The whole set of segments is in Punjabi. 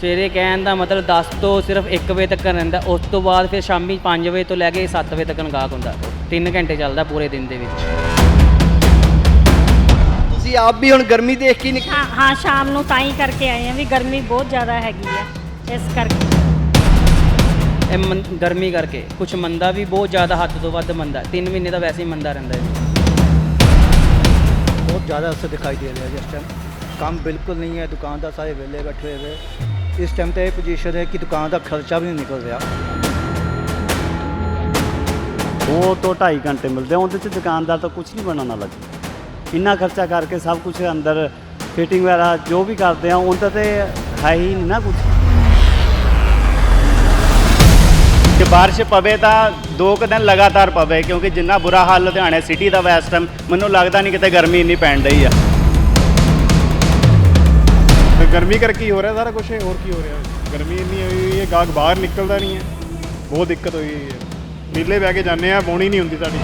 ਸਵੇਰੇ ਕਹਿਣ ਦਾ ਮਤਲਬ 10 ਤੋਂ ਸਿਰਫ 1 ਵਜੇ ਤੱਕ ਰਹਿੰਦਾ ਉਸ ਤੋਂ ਬਾਅਦ ਫਿਰ ਸ਼ਾਮੀ 5 ਵਜੇ ਤੋਂ ਲੈ ਕੇ 7 ਵਜੇ ਤੱਕ ਗਾਹਕ ਹੁੰਦਾ 3 ਘੰਟੇ ਚੱਲਦਾ ਪੂਰੇ ਦਿਨ ਦੇ ਵਿੱਚ ਤੁਸੀਂ ਆਪ ਵੀ ਹੁਣ ਗਰਮੀ ਦੇਖ ਕੇ ਹੀ ਨਿਕਲੇ ਹਾਂ ਹਾਂ ਸ਼ਾਮ ਨੂੰ ਤਾਂ ਹੀ ਕਰਕੇ ਆਏ ਆ ਵੀ ਗਰਮੀ ਬਹੁਤ ਜ਼ਿਆਦਾ ਹੈਗੀ ਆ ਇਸ ਕਰਕੇ ਇਹ ਮੰ- ਗਰਮੀ ਕਰਕੇ ਕੁਝ ਮੰਦਾ ਵੀ ਬਹੁਤ ਜ਼ਿਆਦਾ ਹੱਦ ਤੋਂ ਵੱਧ ਮੰਦਾ 3 ਮਹੀਨੇ ਦਾ ਵੈਸੇ ਹੀ ਮੰਦਾ ਰਹਿੰਦਾ ਹੈ बहुत ज़्यादा असर दिखाई दे रहा है जिस टाइम काम बिल्कुल नहीं है दुकानदार सारे वेले बैठे हुए ਇਸ ਟਾਈਮ ਤੇ ਇਹ ਪੋਜੀਸ਼ਨ ਹੈ ਕਿ ਦੁਕਾਨ ਦਾ ਖਰਚਾ ਵੀ ਨਹੀਂ ਨਿਕਲ ਰਿਹਾ। ਉਹ ਤੋਂ ਢਾਈ ਘੰਟੇ ਮਿਲਦੇ ਆ, ਉਹਦੇ ਚ ਦੁਕਾਨਦਾਰ ਤਾਂ ਕੁਝ ਨਹੀਂ ਬਣਾਉਣਾ ਲੱਗੇ ਇੰਨਾ ਖਰਚਾ ਕਰਕੇ ਸਭ ਕੁਝ ਅੰਦਰ ਫਿਟਿੰਗ ਵਗੈਰਾ ਜੋ ਵੀ ਕਰਦੇ ਆ ਉਹਦਾ ਤੇ ਹੈ ਹੀ ਨਹੀਂ ਨਾ ਕੁਝ ਕਿ بارش ਪਵੇ ਤਾਂ ਦੋ ਕੁ ਦਿਨ ਲਗਾਤਾਰ ਪਵੇ ਕਿਉਂਕਿ ਜਿੰਨਾ ਬੁਰਾ ਹਾਲ ਲੁਧਿਆਣਾ ਸਿਟੀ ਦਾ ਵੈਸ ਟਾਈਮ ਮੈਨੂੰ ਲੱਗਦਾ ਨਹੀਂ ਕਿਤੇ ਗਰਮੀ ਇੰਨੀ ਪੈਣ ਡਈ ਆ। ਗਰਮੀ ਕਰਕੇ ਹੀ ਹੋ ਰਿਹਾ ਸਾਰਾ ਕੁਝ ਹੋਰ ਕੀ ਹੋ ਰਿਹਾ? ਗਰਮੀ ਇੰਨੀ ਹੋਈ ਹੋਈ ਹੈ ਗਾਹਕ ਬਾਹਰ ਨਿਕਲਦਾ ਨਹੀਂ ਹੈ। ਬਹੁਤ ਦਿੱਕਤ ਹੋਈ ਹੋਈ ਹੈ। ਮੇਲੇ ਬਹਿ ਕੇ ਜਾਂਦੇ ਆ ਬੋਣੀ ਨਹੀਂ ਹੁੰਦੀ ਸਾਡੀ।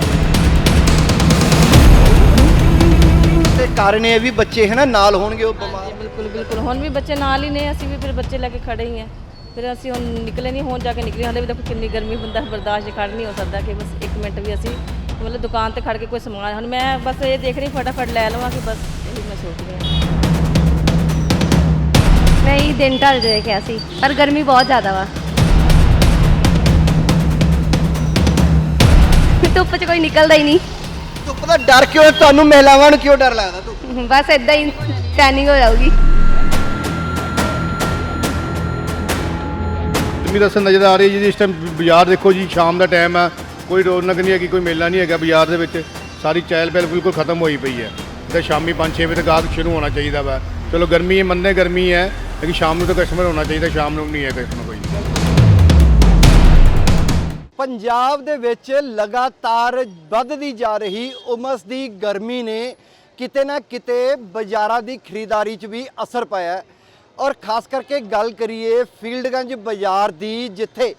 ਤੇ ਕਾਰਨ ਇਹ ਵੀ ਬੱਚੇ ਹੈ ਨਾ ਨਾਲ ਹੋਣਗੇ ਉਹ ਬਿਮਾਰ। ਬਿਲਕੁਲ ਬਿਲਕੁਲ। ਹੁਣ ਵੀ ਬੱਚੇ ਨਾਲ ਹੀ ਨੇ ਅਸੀਂ ਵੀ ਫਿਰ ਬੱਚੇ ਲੈ ਕੇ ਖੜੇ ਹੀ ਆ ਫਿਰ ਅਸੀਂ ਹੁਣ ਨਿਕਲੇ ਨਹੀਂ ਹੁਣ ਜਾ ਕੇ ਨਿਕਲੇ ਹਾਲੇ ਵੀ ਦੇਖੋ ਕਿੰਨੀ ਗਰਮੀ ਬੰਦਾ ਬਰਦਾਸ਼ਤ ਖੜ ਨਹੀਂ ਹੋ ਸਕਦਾ ਕਿ ਬਸ 1 ਮਿੰਟ ਵੀ ਅਸੀਂ ਮਤਲਬ ਦੁਕਾਨ ਤੇ ਖੜ ਕੇ ਕੋਈ ਸਮਾਨ ਹੁਣ ਮੈਂ ਬਸ ਇਹ ਦੇਖ ਰਹੀ ਫਟਾਫਟ ਲੈ ਲਵਾਂ ਕਿ ਬਸ ਇਹੀ ਮੈਂ ਸੋਚ ਰਹੀ ਹਾਂ। ਨਹੀਂ ਦਿਨ ਢਲ ਜੇ ਕਿਹਾ ਸੀ ਪਰ ਗਰਮੀ ਬਹੁਤ ਜ਼ਿਆਦਾ ਵਾ। ਧੁੱਪ 'ਚ ਕੋਈ ਨਿਕਲਦਾ ਹੀ ਨਹੀਂ। ਧੁੱਪ ਦਾ ਡਰ ਕਿਉਂ ਹੈ? ਤੁਹਾਨੂੰ ਮਹਿਲਾਵਾਂ ਨੂੰ ਕਿਉਂ ਡਰ ਲੱਗਦਾ ਧੁੱਪ? ਬਸ ਇਦਾਂ ਹੀ ਟੈਨਿੰਗ ਹੋ ਜਾਊਗੀ। ਗਰਮੀ ਦਾ ਅਸਰ ਨਜ਼ਰ ਆ ਰਹੀ ਹੈ ਜੀ ਇਸ ਟਾਈਮ ਬਾਜ਼ਾਰ ਦੇਖੋ ਜੀ ਸ਼ਾਮ ਦਾ ਟਾਈਮ ਹੈ ਕੋਈ ਰੌਣਕ ਨਹੀਂ ਹੈਗੀ ਕੋਈ ਮੇਲਾ ਨਹੀਂ ਹੈਗਾ ਬਾਜ਼ਾਰ ਦੇ ਵਿੱਚ। ਸਾਰੀ ਚਹਿਲ ਪਹਿਲ ਬਿਲਕੁਲ ਖਤਮ ਹੋਈ ਪਈ ਹੈ। ਤੇ ਸ਼ਾਮੀ 5-6 ਵਜੇ ਤੱਕ ਗਾਹਕ ਸ਼ੁਰੂ ਹੋਣਾ ਚਾਹੀਦਾ ਵਾ। ਚਲੋ ਗਰਮੀ ਹੈ ਮੰਨੇ ਗਰਮੀ ਹੈ। ਲੇਕਿਨ ਸ਼ਾਮ ਨੂੰ ਤਾਂ ਕਸਟਮਰ ਹੋਣਾ ਚਾਹੀਦਾ, ਸ਼ਾਮ ਨੂੰ ਨਹੀਂ ਹੈ ਕਸਟਮਰ ਕੋਈ। ਪੰਜਾਬ ਦੇ ਵਿੱਚ ਲਗਾਤਾਰ ਵੱਧਦੀ ਜਾ ਰਹੀ ਉਮਸ ਦੀ ਗਰਮੀ ਨੇ ਕਿਤੇ ਨਾ ਕਿਤੇ ਬਾਜ਼ਾਰਾਂ ਦੀ ਖਰੀਦਦਾਰੀ 'ਚ ਵੀ ਅਸਰ ਪਾਇਆ ਔਰ ਖਾਸ ਕਰਕੇ ਗੱਲ ਕਰੀਏ ਫੀਲਡਗੰਜ ਬਾਜ਼ਾਰ ਦੀ, ਜਿੱਥੇ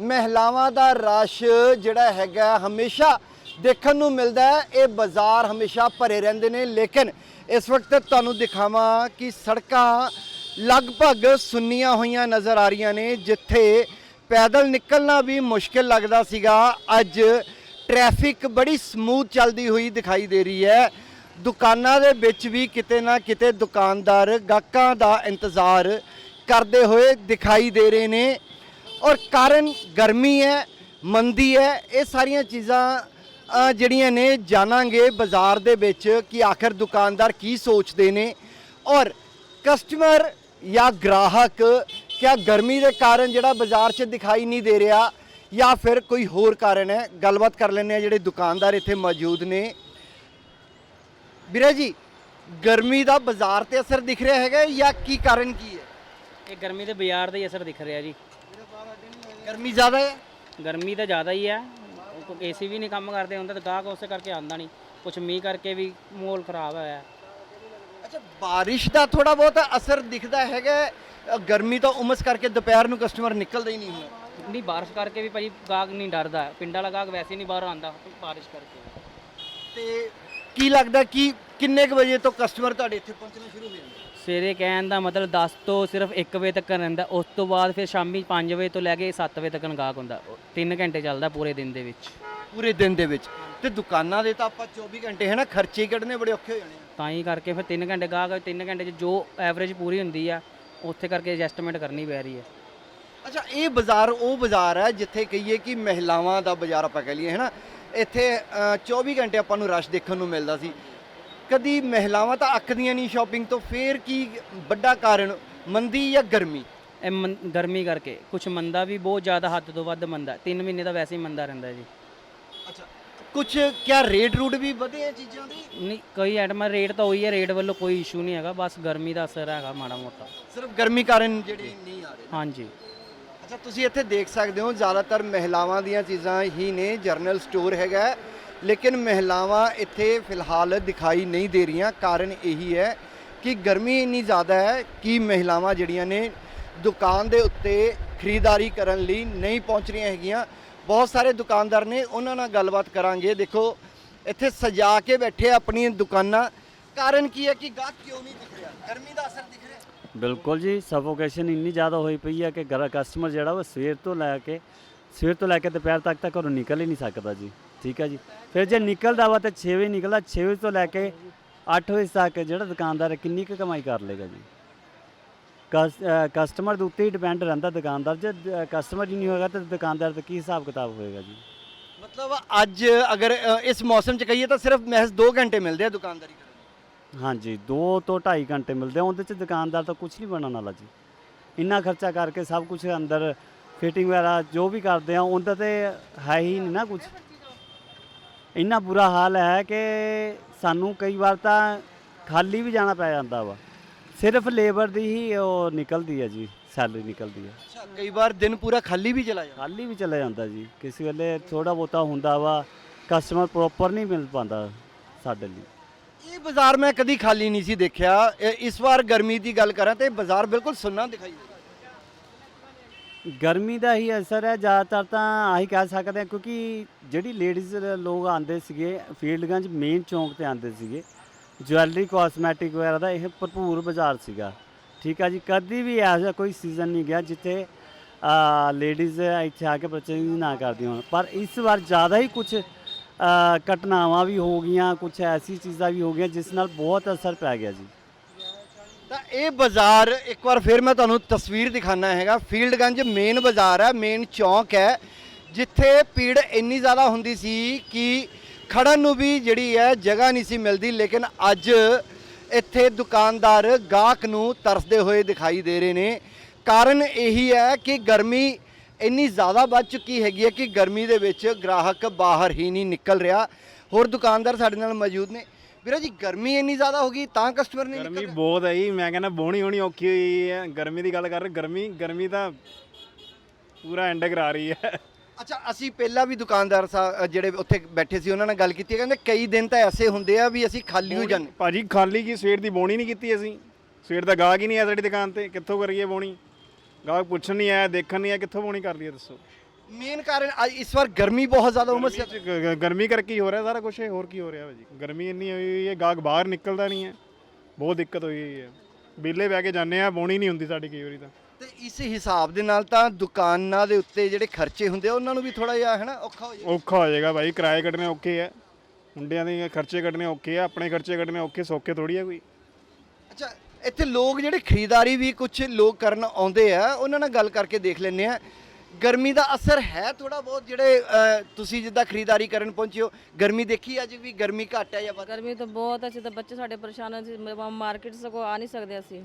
ਮਹਿਲਾਵਾਂ ਦਾ ਰਸ਼ ਜਿਹੜਾ ਹੈਗਾ ਹਮੇਸ਼ਾ ਦੇਖਣ ਨੂੰ ਮਿਲਦਾ ਹੈ। ਇਹ ਬਾਜ਼ਾਰ ਹਮੇਸ਼ਾ ਭਰੇ ਰਹਿੰਦੇ ਨੇ, ਲੇਕਿਨ ਇਸ ਵਕਤ ਤੁਹਾਨੂੰ ਦਿਖਾਵਾਂ ਕਿ ਸੜਕਾਂ ਲਗਭਗ ਸੁੰਨੀਆਂ ਹੋਈਆਂ ਨਜ਼ਰ ਆ ਰਹੀਆਂ ਨੇ, ਜਿੱਥੇ ਪੈਦਲ ਨਿਕਲਣਾ ਵੀ ਮੁਸ਼ਕਿਲ ਲੱਗਦਾ ਸੀਗਾ। ਅੱਜ ਟ੍ਰੈਫਿਕ ਬੜੀ ਸਮੂਥ ਚੱਲਦੀ ਹੋਈ ਦਿਖਾਈ ਦੇ ਰਹੀ ਹੈ। ਦੁਕਾਨਾਂ ਦੇ ਵਿੱਚ ਵੀ ਕਿਤੇ ਨਾ ਕਿਤੇ ਦੁਕਾਨਦਾਰ ਗਾਹਕਾਂ ਦਾ ਇੰਤਜ਼ਾਰ ਕਰਦੇ ਹੋਏ ਦਿਖਾਈ ਦੇ ਰਹੇ ਨੇ। ਔਰ ਕਾਰਨ ਗਰਮੀ ਹੈ, ਮੰਦੀ ਹੈ, ਇਹ ਸਾਰੀਆਂ ਚੀਜ਼ਾਂ ਜਿਹੜੀਆਂ ਨੇ ਜਾਣਾਂਗੇ ਬਾਜ਼ਾਰ ਦੇ ਵਿੱਚ ਕਿ ਆਖਰ ਦੁਕਾਨਦਾਰ ਕੀ ਸੋਚਦੇ ਨੇ। ਔਰ ਕਸਟਮਰ ਜਾਂ ਗ੍ਰਾਹਕ ਕਿਆ ਗਰਮੀ ਦੇ ਕਾਰਨ ਜਿਹੜਾ ਬਾਜ਼ਾਰ 'ਚ ਦਿਖਾਈ ਨਹੀਂ ਦੇ ਰਿਹਾ ਜਾਂ ਫਿਰ ਕੋਈ ਹੋਰ ਕਾਰਨ ਹੈ? ਗੱਲਬਾਤ ਕਰ ਲੈਂਦੇ ਆ ਜਿਹੜੇ ਦੁਕਾਨਦਾਰ ਇੱਥੇ ਮੌਜੂਦ ਨੇ। ਵੀਰੇ ਜੀ ਗਰਮੀ ਦਾ ਬਾਜ਼ਾਰ ਤੇ ਅਸਰ ਦਿਖ ਰਿਹਾ ਹੈਗਾ ਜਾਂ ਕੀ ਕਾਰਨ ਕੀ ਹੈ? ਇਹ ਗਰਮੀ ਦੇ ਬਾਜ਼ਾਰ ਦਾ ਹੀ ਅਸਰ ਦਿਖ ਰਿਹਾ ਜੀ। ਗਰਮੀ ਜ਼ਿਆਦਾ ਹੈ? ਗਰਮੀ ਤਾਂ ਜ਼ਿਆਦਾ ਹੀ ਹੈ। ਏਸੀ ਵੀ ਨਹੀਂ ਕੰਮ ਕਰਦੇ ਹੁੰਦਾ ਤਾਂ ਗਾਹਕ ਉਸੇ ਕਰਕੇ ਆਉਂਦਾ ਨਹੀਂ। ਕੁਝ ਮੀਂਹ ਕਰਕੇ ਵੀ ਮਾਹੌਲ ਖਰਾਬ ਹੋਇਆ। ਅੱਛਾ ਬਾਰਿਸ਼ ਦਾ ਥੋੜਾ ਬਹੁਤ ਅਸਰ ਦਿਖਦਾ ਹੈਗਾ। ਅ, ਗਰਮੀ ਤੋਂ ਉਮਸ ਕਰਕੇ ਦੁਪਹਿਰ ਨੂੰ ਕਸਟਮਰ ਨਿਕਲਦਾ ਹੀ ਨਹੀਂ ਹੁੰਦਾ। ਨਹੀਂ ਬਾਰਿਸ਼ ਕਰਕੇ ਵੀ ਭਾਜੀ ਗਾਹਕ ਨਹੀਂ ਡਰਦਾ। ਪਿੰਡਾਂ ਵਾਲਾ ਗਾਹਕ ਵੈਸੇ ਨਹੀਂ ਬਾਹਰ ਆਉਂਦਾ ਬਾਰਿਸ਼ ਕਰਕੇ। ਤੇ ਕੀ ਲੱਗਦਾ ਕਿ ਕਿੰਨੇ ਕੁ ਵਜੇ ਤੋਂ ਕਸਟਮਰ ਤੁਹਾਡੇ ਇੱਥੇ ਪਹੁੰਚਣਾ ਸ਼ੁਰੂ ਹੋ ਜਾਂਦਾ? ਸਵੇਰੇ ਕਹਿਣ ਦਾ ਮਤਲਬ 10 ਤੋਂ ਸਿਰਫ 1 ਵਜੇ ਤੱਕ ਰਹਿੰਦਾ। ਉਸ ਤੋਂ ਬਾਅਦ ਫਿਰ ਸ਼ਾਮੀ 5 ਵਜੇ ਤੋਂ ਲੈ ਕੇ 7 ਵਜੇ ਤੱਕ ਗਾਹਕ ਹੁੰਦਾ। 3 ਘੰਟੇ ਚੱਲਦਾ ਪੂਰੇ ਦਿਨ ਦੇ ਵਿੱਚ। ਪੂਰੇ ਦਿਨ ਦੇ ਵਿੱਚ। ਤੇ ਦੁਕਾਨਾਂ ਦੇ ਤਾਂ ਆਪਾਂ 24 ਘੰਟੇ ਹੈ ਨਾ ਖਰਚੇ ਹੀ ਕੱਢਣੇ ਬੜੇ ਔਖੇ ਹੋ ਜਾਣੇ ਆ। ਤਾਂ ਹੀ ਕਰਕੇ ਫਿਰ 3 ਘੰਟੇ ਗਾਹਕ 3 ਘੰਟੇ 'ਚ ਜੋ ਐਵਰੇਜ ਪੂਰੀ ਹੁੰਦੀ ਆ ਉੱਥੇ ਕਰਕੇ ਐਡਜਸਟਮੈਂਟ ਕਰਨੀ ਪੈ ਰਹੀ ਹੈ ਅੱਛਾ ਇਹ ਬਾਜ਼ਾਰ ਉਹ ਬਾਜ਼ਾਰ ਹੈ ਜਿੱਥੇ ਕਹੀਏ ਕਿ ਮਹਿਲਾਵਾਂ ਦਾ ਬਾਜ਼ਾਰ ਆਪਾਂ ਕਹ ਲਈਏ ਹੈ ਨਾ ਇੱਥੇ ਅ, 24 ਘੰਟੇ ਆਪਾਂ ਨੂੰ ਰਸ਼ ਦੇਖਣ ਨੂੰ ਮਿਲਦਾ ਸੀ। ਕਦੀ ਮਹਿਲਾਵਾਂ ਤਾਂ ਅੱਕਦੀਆਂ ਨਹੀਂ ਸ਼ਾਪਿੰਗ ਤੋਂ ਫੇਰ ਕੀ ਵੱਡਾ ਕਾਰਨ ਮੰਦੀ ਜਾਂ ਗਰਮੀ? ਇਹ ਮੰ- ਗਰਮੀ ਕਰਕੇ। ਕੁਝ ਮੰਦਾ ਵੀ ਬਹੁਤ ਜ਼ਿਆਦਾ ਹੱਦ ਤੋਂ ਵੱਧ ਮੰਦਾ। 3 ਮਹੀਨੇ ਦਾ ਵੈਸੇ ਹੀ ਮੰਦਾ ਰਹਿੰਦਾ ਜੀ। ਅੱਛਾ ਕੁਝ ਕਿਆ ਰੇਟ ਰੂਟ ਵੀ ਵਧੇ ਆ ਚੀਜ਼ਾਂ ਦੇ? ਨਹੀਂ ਕਈ ਆਈਟਮਾਂ ਰੇਟ ਤਾਂ ਉਹੀ ਹੈ ਰੇਟ ਵੱਲੋਂ ਕੋਈ ਇਸ਼ੂ ਨਹੀਂ ਹੈਗਾ ਬਸ ਗਰਮੀ ਦਾ ਅਸਰ ਹੈਗਾ ਮਾੜਾ ਮੋਟਾ। ਸਿਰਫ ਗਰਮੀ ਕਾਰਨ ਜਿਹੜੇ ਨਹੀਂ ਆ ਰਹੇ। ਹਾਂਜੀ। ਅੱਛਾ ਤੁਸੀਂ ਇੱਥੇ ਦੇਖ ਸਕਦੇ ਹੋ ਜ਼ਿਆਦਾਤਰ ਮਹਿਲਾਵਾਂ ਦੀਆਂ ਚੀਜ਼ਾਂ ਹੀ ਨੇ ਜਰਨਲ ਸਟੋਰ ਹੈਗਾ ਹੈ। ਲੇਕਿਨ ਮਹਿਲਾਵਾਂ ਇੱਥੇ ਫਿਲਹਾਲ ਦਿਖਾਈ ਨਹੀਂ ਦੇ ਰਹੀਆਂ। ਕਾਰਨ ਇਹੀ ਹੈ ਕਿ ਗਰਮੀ ਇੰਨੀ ਜ਼ਿਆਦਾ ਹੈ ਕਿ ਮਹਿਲਾਵਾਂ ਜਿਹੜੀਆਂ ਨੇ ਦੁਕਾਨ ਦੇ ਉੱਤੇ ਖਰੀਦਦਾਰੀ ਕਰਨ ਲਈ ਨਹੀਂ ਪਹੁੰਚ ਰਹੀਆਂ ਹੈਗੀਆਂ। ਬਹੁਤ ਸਾਰੇ ਦੁਕਾਨਦਾਰ ਨੇ ਉਹਨਾਂ ਨਾਲ ਗੱਲਬਾਤ ਕਰਾਂਗੇ। ਦੇਖੋ, ਇੱਥੇ ਸਜਾ ਕੇ ਬੈਠੇ ਆ ਆਪਣੀਆਂ ਦੁਕਾਨਾਂ। ਕਾਰਨ ਕੀ ਹੈ ਕਿ ਗਾਹਕ ਕਿਉਂ ਨਹੀਂ ਦਿਖ ਰਿਹਾ? ਗਰਮੀ ਦਾ ਅਸਰ ਦਿਖ ਰਿਹਾ ਬਿਲਕੁਲ ਜੀ ਸਫੋਕੇਸ਼ਨ ਇੰਨੀ ਜ਼ਿਆਦਾ ਹੋਈ ਪਈ ਹੈ ਕਿ ਗਰ ਕਸਟਮਰ ਜਿਹੜਾ ਉਹ ਸਵੇਰ ਤੋਂ ਲੈ ਕੇ, ਸਵੇਰ ਤੋਂ ਲੈ ਕੇ ਦੁਪਹਿਰ ਤੱਕ ਤਾਂ ਘਰੋਂ ਨਿਕਲ ਹੀ ਨਹੀਂ ਸਕਦਾ ਜੀ। ਠੀਕ ਹੈ ਜੀ। ਫਿਰ ਜੇ ਨਿਕਲਦਾ ਵਾ ਤਾਂ 6 ਵਜੇ ਨਿਕਲਦਾ 6 ਵਜੇ ਤੋਂ ਲੈ ਕੇ 8 ਵਜੇ ਤੱਕ ਜਿਹੜਾ ਦੁਕਾਨਦਾਰ ਹੈ ਕਿੰਨੀ ਕੁ ਕਮਾਈ ਕਰ ਲੇਗਾ ਜੀ? ਕਸਟਮਰ ਦੇ ਉੱਤੇ ਹੀ ਡਿਪੈਂਡ ਰਹਿੰਦਾ ਦੁਕਾਨਦਾਰ। ਜੇ ਕਸਟਮਰ ਹੀ ਨਹੀਂ ਹੋਏਗਾ ਤਾਂ ਦੁਕਾਨਦਾਰ ਦਾ ਕੀ ਹਿਸਾਬ ਕਿਤਾਬ ਹੋਏਗਾ ਜੀ? ਮਤਲਬ ਅੱਜ ਅਗਰ ਅ, ਇਸ ਮੌਸਮ 'ਚ ਕਹੀਏ ਤਾਂ ਸਿਰਫ ਮਹਿਜ਼ 2 ਘੰਟੇ ਮਿਲਦੇ ਆ ਦੁਕਾਨਦਾਰੀ ਕਰਨ। ਹਾਂਜੀ 2 ਤੋਂ 2.5 ਘੰਟੇ ਮਿਲਦੇ ਆ। ਉਹਦੇ ਚ ਦੁਕਾਨਦਾਰ ਤਾਂ ਕੁਝ ਨਹੀਂ ਬਣਨ ਵਾਲਾ ਜੀ। ਇੰਨਾ ਖਰਚਾ ਕਰਕੇ ਸਭ ਕੁਝ ਅੰਦਰ ਫਿਟਿੰਗ ਵਗੈਰਾ ਜੋ ਵੀ ਕਰਦੇ ਆ ਉਹਦਾ ਤੇ ਹੈ ਹੀ ਨਹੀਂ ਨਾ ਕੁਝ ਇੰਨਾ ਬੁਰਾ ਹਾਲ ਹੈ ਕਿ ਸਾਨੂੰ ਕਈ ਵਾਰ ਤਾਂ ਖਾਲੀ ਵੀ ਜਾਣਾ ਪੈ ਜਾਂਦਾ ਵਾ। ਸਿਰਫ ਲੇਬਰ ਦੀ ਹੀ ਉਹ ਨਿਕਲਦੀ ਹੈ ਜੀ ਸੈਲਰੀ ਨਿਕਲਦੀ ਹੈ। ਅੱਛਾ ਕਈ ਵਾਰ ਦਿਨ ਪੂਰਾ ਖਾਲੀ ਵੀ ਚਲਾ ਜਾਂਦਾ। ਖਾਲੀ ਵੀ ਚਲਾ ਜਾਂਦਾ ਜੀ ਕਿਸੇ ਵੇਲੇ ਥੋੜਾ ਬਹੁਤਾ ਹੁੰਦਾ ਵਾ ਕਸਟਮਰ ਪ੍ਰੋਪਰ ਨਹੀਂ ਮਿਲ ਪਾਉਂਦਾ ਸਾਡੇ ਲਈ। ਇਹ ਬਾਜ਼ਾਰ ਮੈਂ ਕਦੀ ਖਾਲੀ ਨਹੀਂ ਸੀ ਦੇਖਿਆ। ਇਹ- ਇਸ ਵਾਰ ਗਰਮੀ ਦੀ ਗੱਲ ਕਰਾਂ ਤੇ ਬਾਜ਼ਾਰ ਬਿਲਕੁਲ ਸੁੰਨਾ ਦਿਖਾਈ ਦੇ ਰਿਹਾ। ਗਰਮੀ ਦਾ ਹੀ ਅਸਰ ਹੈ ਜ਼ਿਆਦਾਤਰ ਤਾਂ ਆਹੀ ਕਹਿ ਸਕਦੇ ਹਾਂ ਕਿਉਂਕਿ ਜਿਹੜੀ ਲੇਡੀਜ਼ ਲੋਕ ਆਉਂਦੇ ਸੀਗੇ ਫੀਲਡਗੰਜ ਮੇਨ ਚੌਂਕ ਤੇ ਆਉਂਦੇ ਸੀਗੇ ਜਵੈਲਰੀ ਕਾਸਮੈਟਿਕ ਵਗੈਰਾ ਦਾ ਇਹ ਭਰਪੂਰ ਬਾਜ਼ਾਰ ਸੀਗਾ। ਠੀਕ ਆ ਜੀ, ਕਦੀ ਵੀ ਇਹੋ ਜਿਹਾ ਕੋਈ ਸੀਜ਼ਨ ਨਹੀਂ ਗਿਆ ਜਿੱਥੇ ਲੇਡੀਜ਼ ਇੱਥੇ ਆ ਕੇ ਪਰਚੇਜ਼ ਨਾ ਕਰਦੀਆਂ ਹੋਣ। ਪਰ ਇਸ ਵਾਰ ਜ਼ਿਆਦਾ ਹੀ ਕੁਝ ਘਟਨਾਵਾਂ ਵੀ ਹੋ ਗਈਆਂ ਕੁਝ ਐਸੀ ਚੀਜ਼ਾਂ ਵੀ ਹੋ ਗਈਆਂ ਜਿਸ ਨਾਲ ਬਹੁਤ ਅਸਰ ਪੈ ਗਿਆ ਜੀ। ਤਾਂ ਇਹ ਬਾਜ਼ਾਰ, ਇੱਕ ਵਾਰ ਫਿਰ ਮੈਂ ਤੁਹਾਨੂੰ ਤਸਵੀਰ ਦਿਖਾਣਾ ਹੈਗਾ। ਫੀਲਡਗੰਜ ਮੇਨ ਬਾਜ਼ਾਰ ਹੈ ਮੇਨ ਚੌਂਕ ਹੈ, ਜਿੱਥੇ ਭੀੜ ਇੰਨੀ ਜ਼ਿਆਦਾ ਹੁੰਦੀ ਸੀ ਕਿ ਖੜਨ ਨੂੰ ਵੀ ਜਿਹੜੀ ਹੈ ਜਗ੍ਹਾ ਨਹੀਂ ਸੀ ਮਿਲਦੀ ਲੇਕਿਨ ਅੱਜ ਇੱਥੇ ਦੁਕਾਨਦਾਰ ਗਾਹਕ ਨੂੰ ਤਰਸਦੇ ਹੋਏ ਦਿਖਾਈ ਦੇ ਰਹੇ ਨੇ। ਕਾਰਨ ਇਹੀ ਹੈ ਕਿ ਗਰਮੀ ਇੰਨੀ ਜ਼ਿਆਦਾ ਵੱਧ ਚੁੱਕੀ ਹੈਗੀ ਹੈ ਕਿ ਗਰਮੀ ਦੇ ਵਿੱਚ ਗ੍ਰਾਹਕ ਬਾਹਰ ਹੀ ਨਹੀਂ ਨਿਕਲ ਰਿਹਾ। ਹੋਰ ਦੁਕਾਨਦਾਰ ਸਾਡੇ ਨਾਲ ਮੌਜੂਦ ਨੇ। ਵੀਰਾ ਜੀ ਗਰਮੀ ਇੰਨੀ ਜ਼ਿਆਦਾ ਹੋ ਗਈ ਤਾਂ ਕਸਟਮਰ ਨਹੀਂ ਗਰਮੀ ਨਿਕਲ ਰਿਹਾ? ਬਹੁਤ ਹੈ ਜੀ ਮੈਂ ਕਹਿੰਦਾ ਬੋਣੀ ਹੋਣੀ ਔਖੀ ਹੋਈ ਹੈ। ਗਰਮੀ ਦੀ ਗੱਲ ਕਰ ਰਹੇ ਗਰਮੀ ਗਰਮੀ ਤਾਂ ਪੂਰਾ ਐਂਡ ਕਰਾ ਰਹੀ ਹੈ। ਅੱਛਾ ਅਸੀਂ ਪਹਿਲਾਂ ਵੀ ਦੁਕਾਨਦਾਰ ਸਾ ਜਿਹੜੇ ਉੱਥੇ ਬੈਠੇ ਸੀ ਉਹਨਾਂ ਨਾਲ ਗੱਲ ਕੀਤੀ ਹੈ, ਕਹਿੰਦੇ ਕਈ ਦਿਨ ਤਾਂ ਐਸੇ ਹੁੰਦੇ ਆ ਵੀ ਅਸੀਂ ਖਾਲੀ ਹੋ ਜਾਂਦੇ। ਭਾਜੀ ਖਾਲੀ ਕੀ ਸਵੇਰ ਦੀ ਬੋਣੀ ਨਹੀਂ ਕੀਤੀ ਅਸੀਂ? ਸਵੇਰ ਦਾ ਗਾਹਕ ਹੀ ਨਹੀਂ ਆਇਆ ਸਾਡੀ ਦੁਕਾਨ ਤੇ। ਕਿੱਥੋਂ ਕਰੀਏ ਬੋਣੀ? ਗਾਹਕ ਪੁੱਛਣ ਨਹੀਂ ਆਇਆ ਦੇਖਣ ਨਹੀਂ ਆਇਆ ਕਿੱਥੋਂ ਬੋਣੀ ਕਰ ਲਈਏ ਦੱਸੋ? ਮੇਨ ਕਾਰਨ ਅੱਜ ਇਸ ਵਾਰ ਗਰਮੀ ਬਹੁਤ ਜ਼ਿਆਦਾ ਉਮਸ ਗਰਮੀ ਕਰਕੇ ਹੀ ਹੋ ਰਿਹਾ ਸਾਰਾ ਕੁਝ ਹੋਰ ਕੀ ਹੋ ਰਿਹਾ ਭਾਜੀ? ਗਰਮੀ ਇੰਨੀ ਹੋਈ ਹੋਈ ਹੈ ਗਾਹਕ ਬਾਹਰ ਨਿਕਲਦਾ ਨਹੀਂ ਹੈ। ਬਹੁਤ ਦਿੱਕਤ ਹੋਈ ਹੋਈ ਹੈ। ਬਿੱਲੇ ਬਹਿ ਕੇ ਜਾਂਦੇ ਆ ਬੋਣੀ ਨਹੀਂ ਹੁੰਦੀ ਸਾਡੀ ਕਈ ਵਾਰੀ ਤਾਂ। ਤੇ ਇਸ ਹਿਸਾਬ ਦੇ ਨਾਲ ਤਾਂ ਦੁਕਾਨਾਂ ਦੇ ਉੱਤੇ ਜਿਹੜੇ ਖਰਚੇ ਹੁੰਦੇ ਆ ਉਹਨਾਂ ਨੂੰ ਵੀ ਥੋੜਾ ਜਿਹਾ ਹੈ ਨਾ ਔਖਾ ਹੋ ਜਾਏ ਔਖਾ ਹੋ ਜਾਏਗਾ ਭਾਈ ਕਿਰਾਏ ਕੱਢਣੇ ਔਖੇ ਆ। ਮੁੰਡਿਆਂ ਦੇ ਖਰਚੇ ਕੱਢਣੇ ਔਖੇ ਆ ਆਪਣੇ ਖਰਚੇ ਕੱਢਣੇ ਔਖੇ ਸੌਖੇ ਥੋੜੀ ਆ ਕੋਈ। ਅੱਛਾ ਇੱਥੇ ਲੋਕ ਜਿਹੜੇ ਖਰੀਦਦਾਰੀ ਵੀ ਕੁਝ ਲੋਕ ਕਰਨ ਆਉਂਦੇ ਆ ਉਹਨਾਂ ਨਾਲ ਗੱਲ ਕਰਕੇ ਦੇਖ ਲੈਂਦੇ ਆ। ਗਰਮੀ ਦਾ ਅਸਰ ਹੈ ਥੋੜਾ ਬਹੁਤ ਜਿਹੜੇ ਅ, ਤੁਸੀਂ ਜਿੱਦਾਂ ਖਰੀਦਦਾਰੀ ਕਰਨ ਪਹੁੰਚੇ ਹੋ ਗਰਮੀ ਦੇਖੀ ਅੱਜ ਵੀ ਗਰਮੀ ਘੱਟ ਹੈ ਜਾਂ ਵੱਧ? ਗਰਮੀ ਤਾਂ ਬਹੁਤ ਅੱਛੀ ਤਾਂ ਬੱਚੇ ਸਾਡੇ ਪਰੇਸ਼ਾਨ ਹੈ ਮਾਰਕੀਟ ਸਗੋਂ ਆ ਨਹੀਂ ਸਕਦੇ ਅਸੀਂ।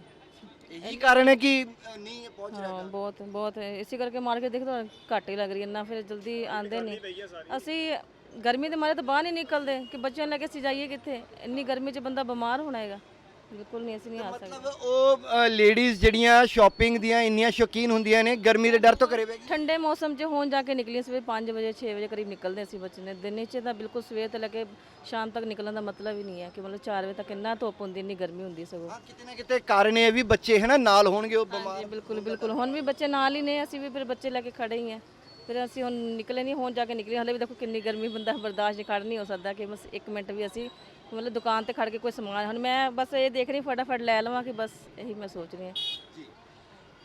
ਇਹੀ ਕਾਰਨ ਹੈ ਕਿ ਅ, ਨਹੀਂ ਪਹੁੰਚ ਰਿਹਾ ਹਾਂ ਬਹੁਤ ਬਹੁਤ। ਹੈ ਇਸੇ ਕਰਕੇ ਮਾਰਕੀਟ ਦੇਖੋ ਤਾਂ ਘੱਟ ਹੀ ਲੱਗ ਰਹੀ ਹੈ। ਨਾ ਫਿਰ ਜਲਦੀ ਆਂਦੇ ਨਹੀਂ। ਅਸੀਂ ਗਰਮੀ ਦੇ ਮਾਰੇ ਤਾਂ ਬਾਹਰ ਨਹੀਂ ਨਿਕਲਦੇ ਕਿ ਬੱਚਿਆਂ ਨੂੰ ਲੈ ਕੇ ਅਸੀਂ ਜਾਈਏ ਕਿੱਥੇ? ਇੰਨੀ ਗਰਮੀ 'ਚ ਬੰਦਾ ਬਿਮਾਰ ਹੋਣਾ ਹੈਗਾ। ਬਿਲਕੁਲ ਨਹੀਂ ਅਸੀਂ ਨਹੀਂ ਆ ਸਕਦੇ ਮਤਲਬ ਉਹ ਲੇਡੀਜ਼ ਜਿਹੜੀਆਂ ਸ਼ਾਪਿੰਗ ਦੀਆਂ ਇੰਨੀਆਂ ਸ਼ੌਕੀਨ ਹੁੰਦੀਆਂ ਨੇ ਗਰਮੀ ਦੇ ਡਰ ਤੋਂ ਕਰੇ ਬੈਗੀ ਠੰਡੇ ਮੌਸਮ 'ਚ ਹੋਣ ਜਾ ਕੇ ਨਿਕਲੀਆਂ ਸਵੇਰ 5 ਵਜੇ 6 ਵਜੇ ਕਰੀਬ ਨਿਕਲਦੇ ਸੀ ਬੱਚੇ ਨੇ। ਦਿਨ 'ਚ ਤਾਂ ਬਿਲਕੁਲ ਸਵੇਰ ਤੋਂ ਲੈ ਕੇ ਸ਼ਾਮ ਤੱਕ ਨਿਕਲਣ ਦਾ ਮਤਲਬ ਹੀ ਨਹੀਂ ਹੈ ਕਿ ਮਤਲਬ 4 ਵਜੇ ਤੱਕ ਇੰਨਾ ਧੁੱਪ ਹੁੰਦੀ ਇੰਨੀ ਗਰਮੀ ਹੁੰਦੀ ਸਗੋਂ। ਕਿਤੇ ਨਾ ਕਿਤੇ ਕਾਰਨ ਇਹ ਹੈ ਵੀ ਬੱਚੇ ਹੈ ਨਾ ਨਾਲ ਹੋਣਗੇ ਉਹ ਬਿਮਾਰ ਹਾਂਜੀ ਬਿਲਕੁਲ ਬਿਲਕੁਲ। ਹੁਣ ਵੀ ਬੱਚੇ ਨਾਲ ਹੀ ਨੇ ਅਸੀਂ ਵੀ ਫਿਰ ਬੱਚੇ ਲੈ ਕੇ ਖੜੇ ਹੀ ਆ ਫਿਰ ਅਸੀਂ ਹੁਣ ਨਿਕਲੇ ਨਹੀਂ ਹੁਣ ਜਾ ਕੇ ਨਿਕਲੇ। ਹਲੇ ਵੀ ਦੇਖੋ ਕਿੰਨੀ ਗਰਮੀ ਬੰਦਾ ਬਰਦਾਸ਼ਤ ਖੜ ਨਹੀਂ ਹੋ ਸਕਦਾ ਕਿ ਬਸ 1 ਮਿੰਟ ਵੀ ਅਸੀਂ ਮਤਲਬ ਦੁਕਾਨ ਤੇ ਖੜ ਕੇ ਕੋਈ ਸਮਾਨ, ਹੁਣ ਮੈਂ ਬਸ ਇਹ ਦੇਖ ਰਹੀ ਫਟਾਫਟ ਲੈ ਲਵਾਂ ਕਿ ਬਸ ਇਹੀ ਮੈਂ ਸੋਚ ਰਹੀ ਹਾਂ।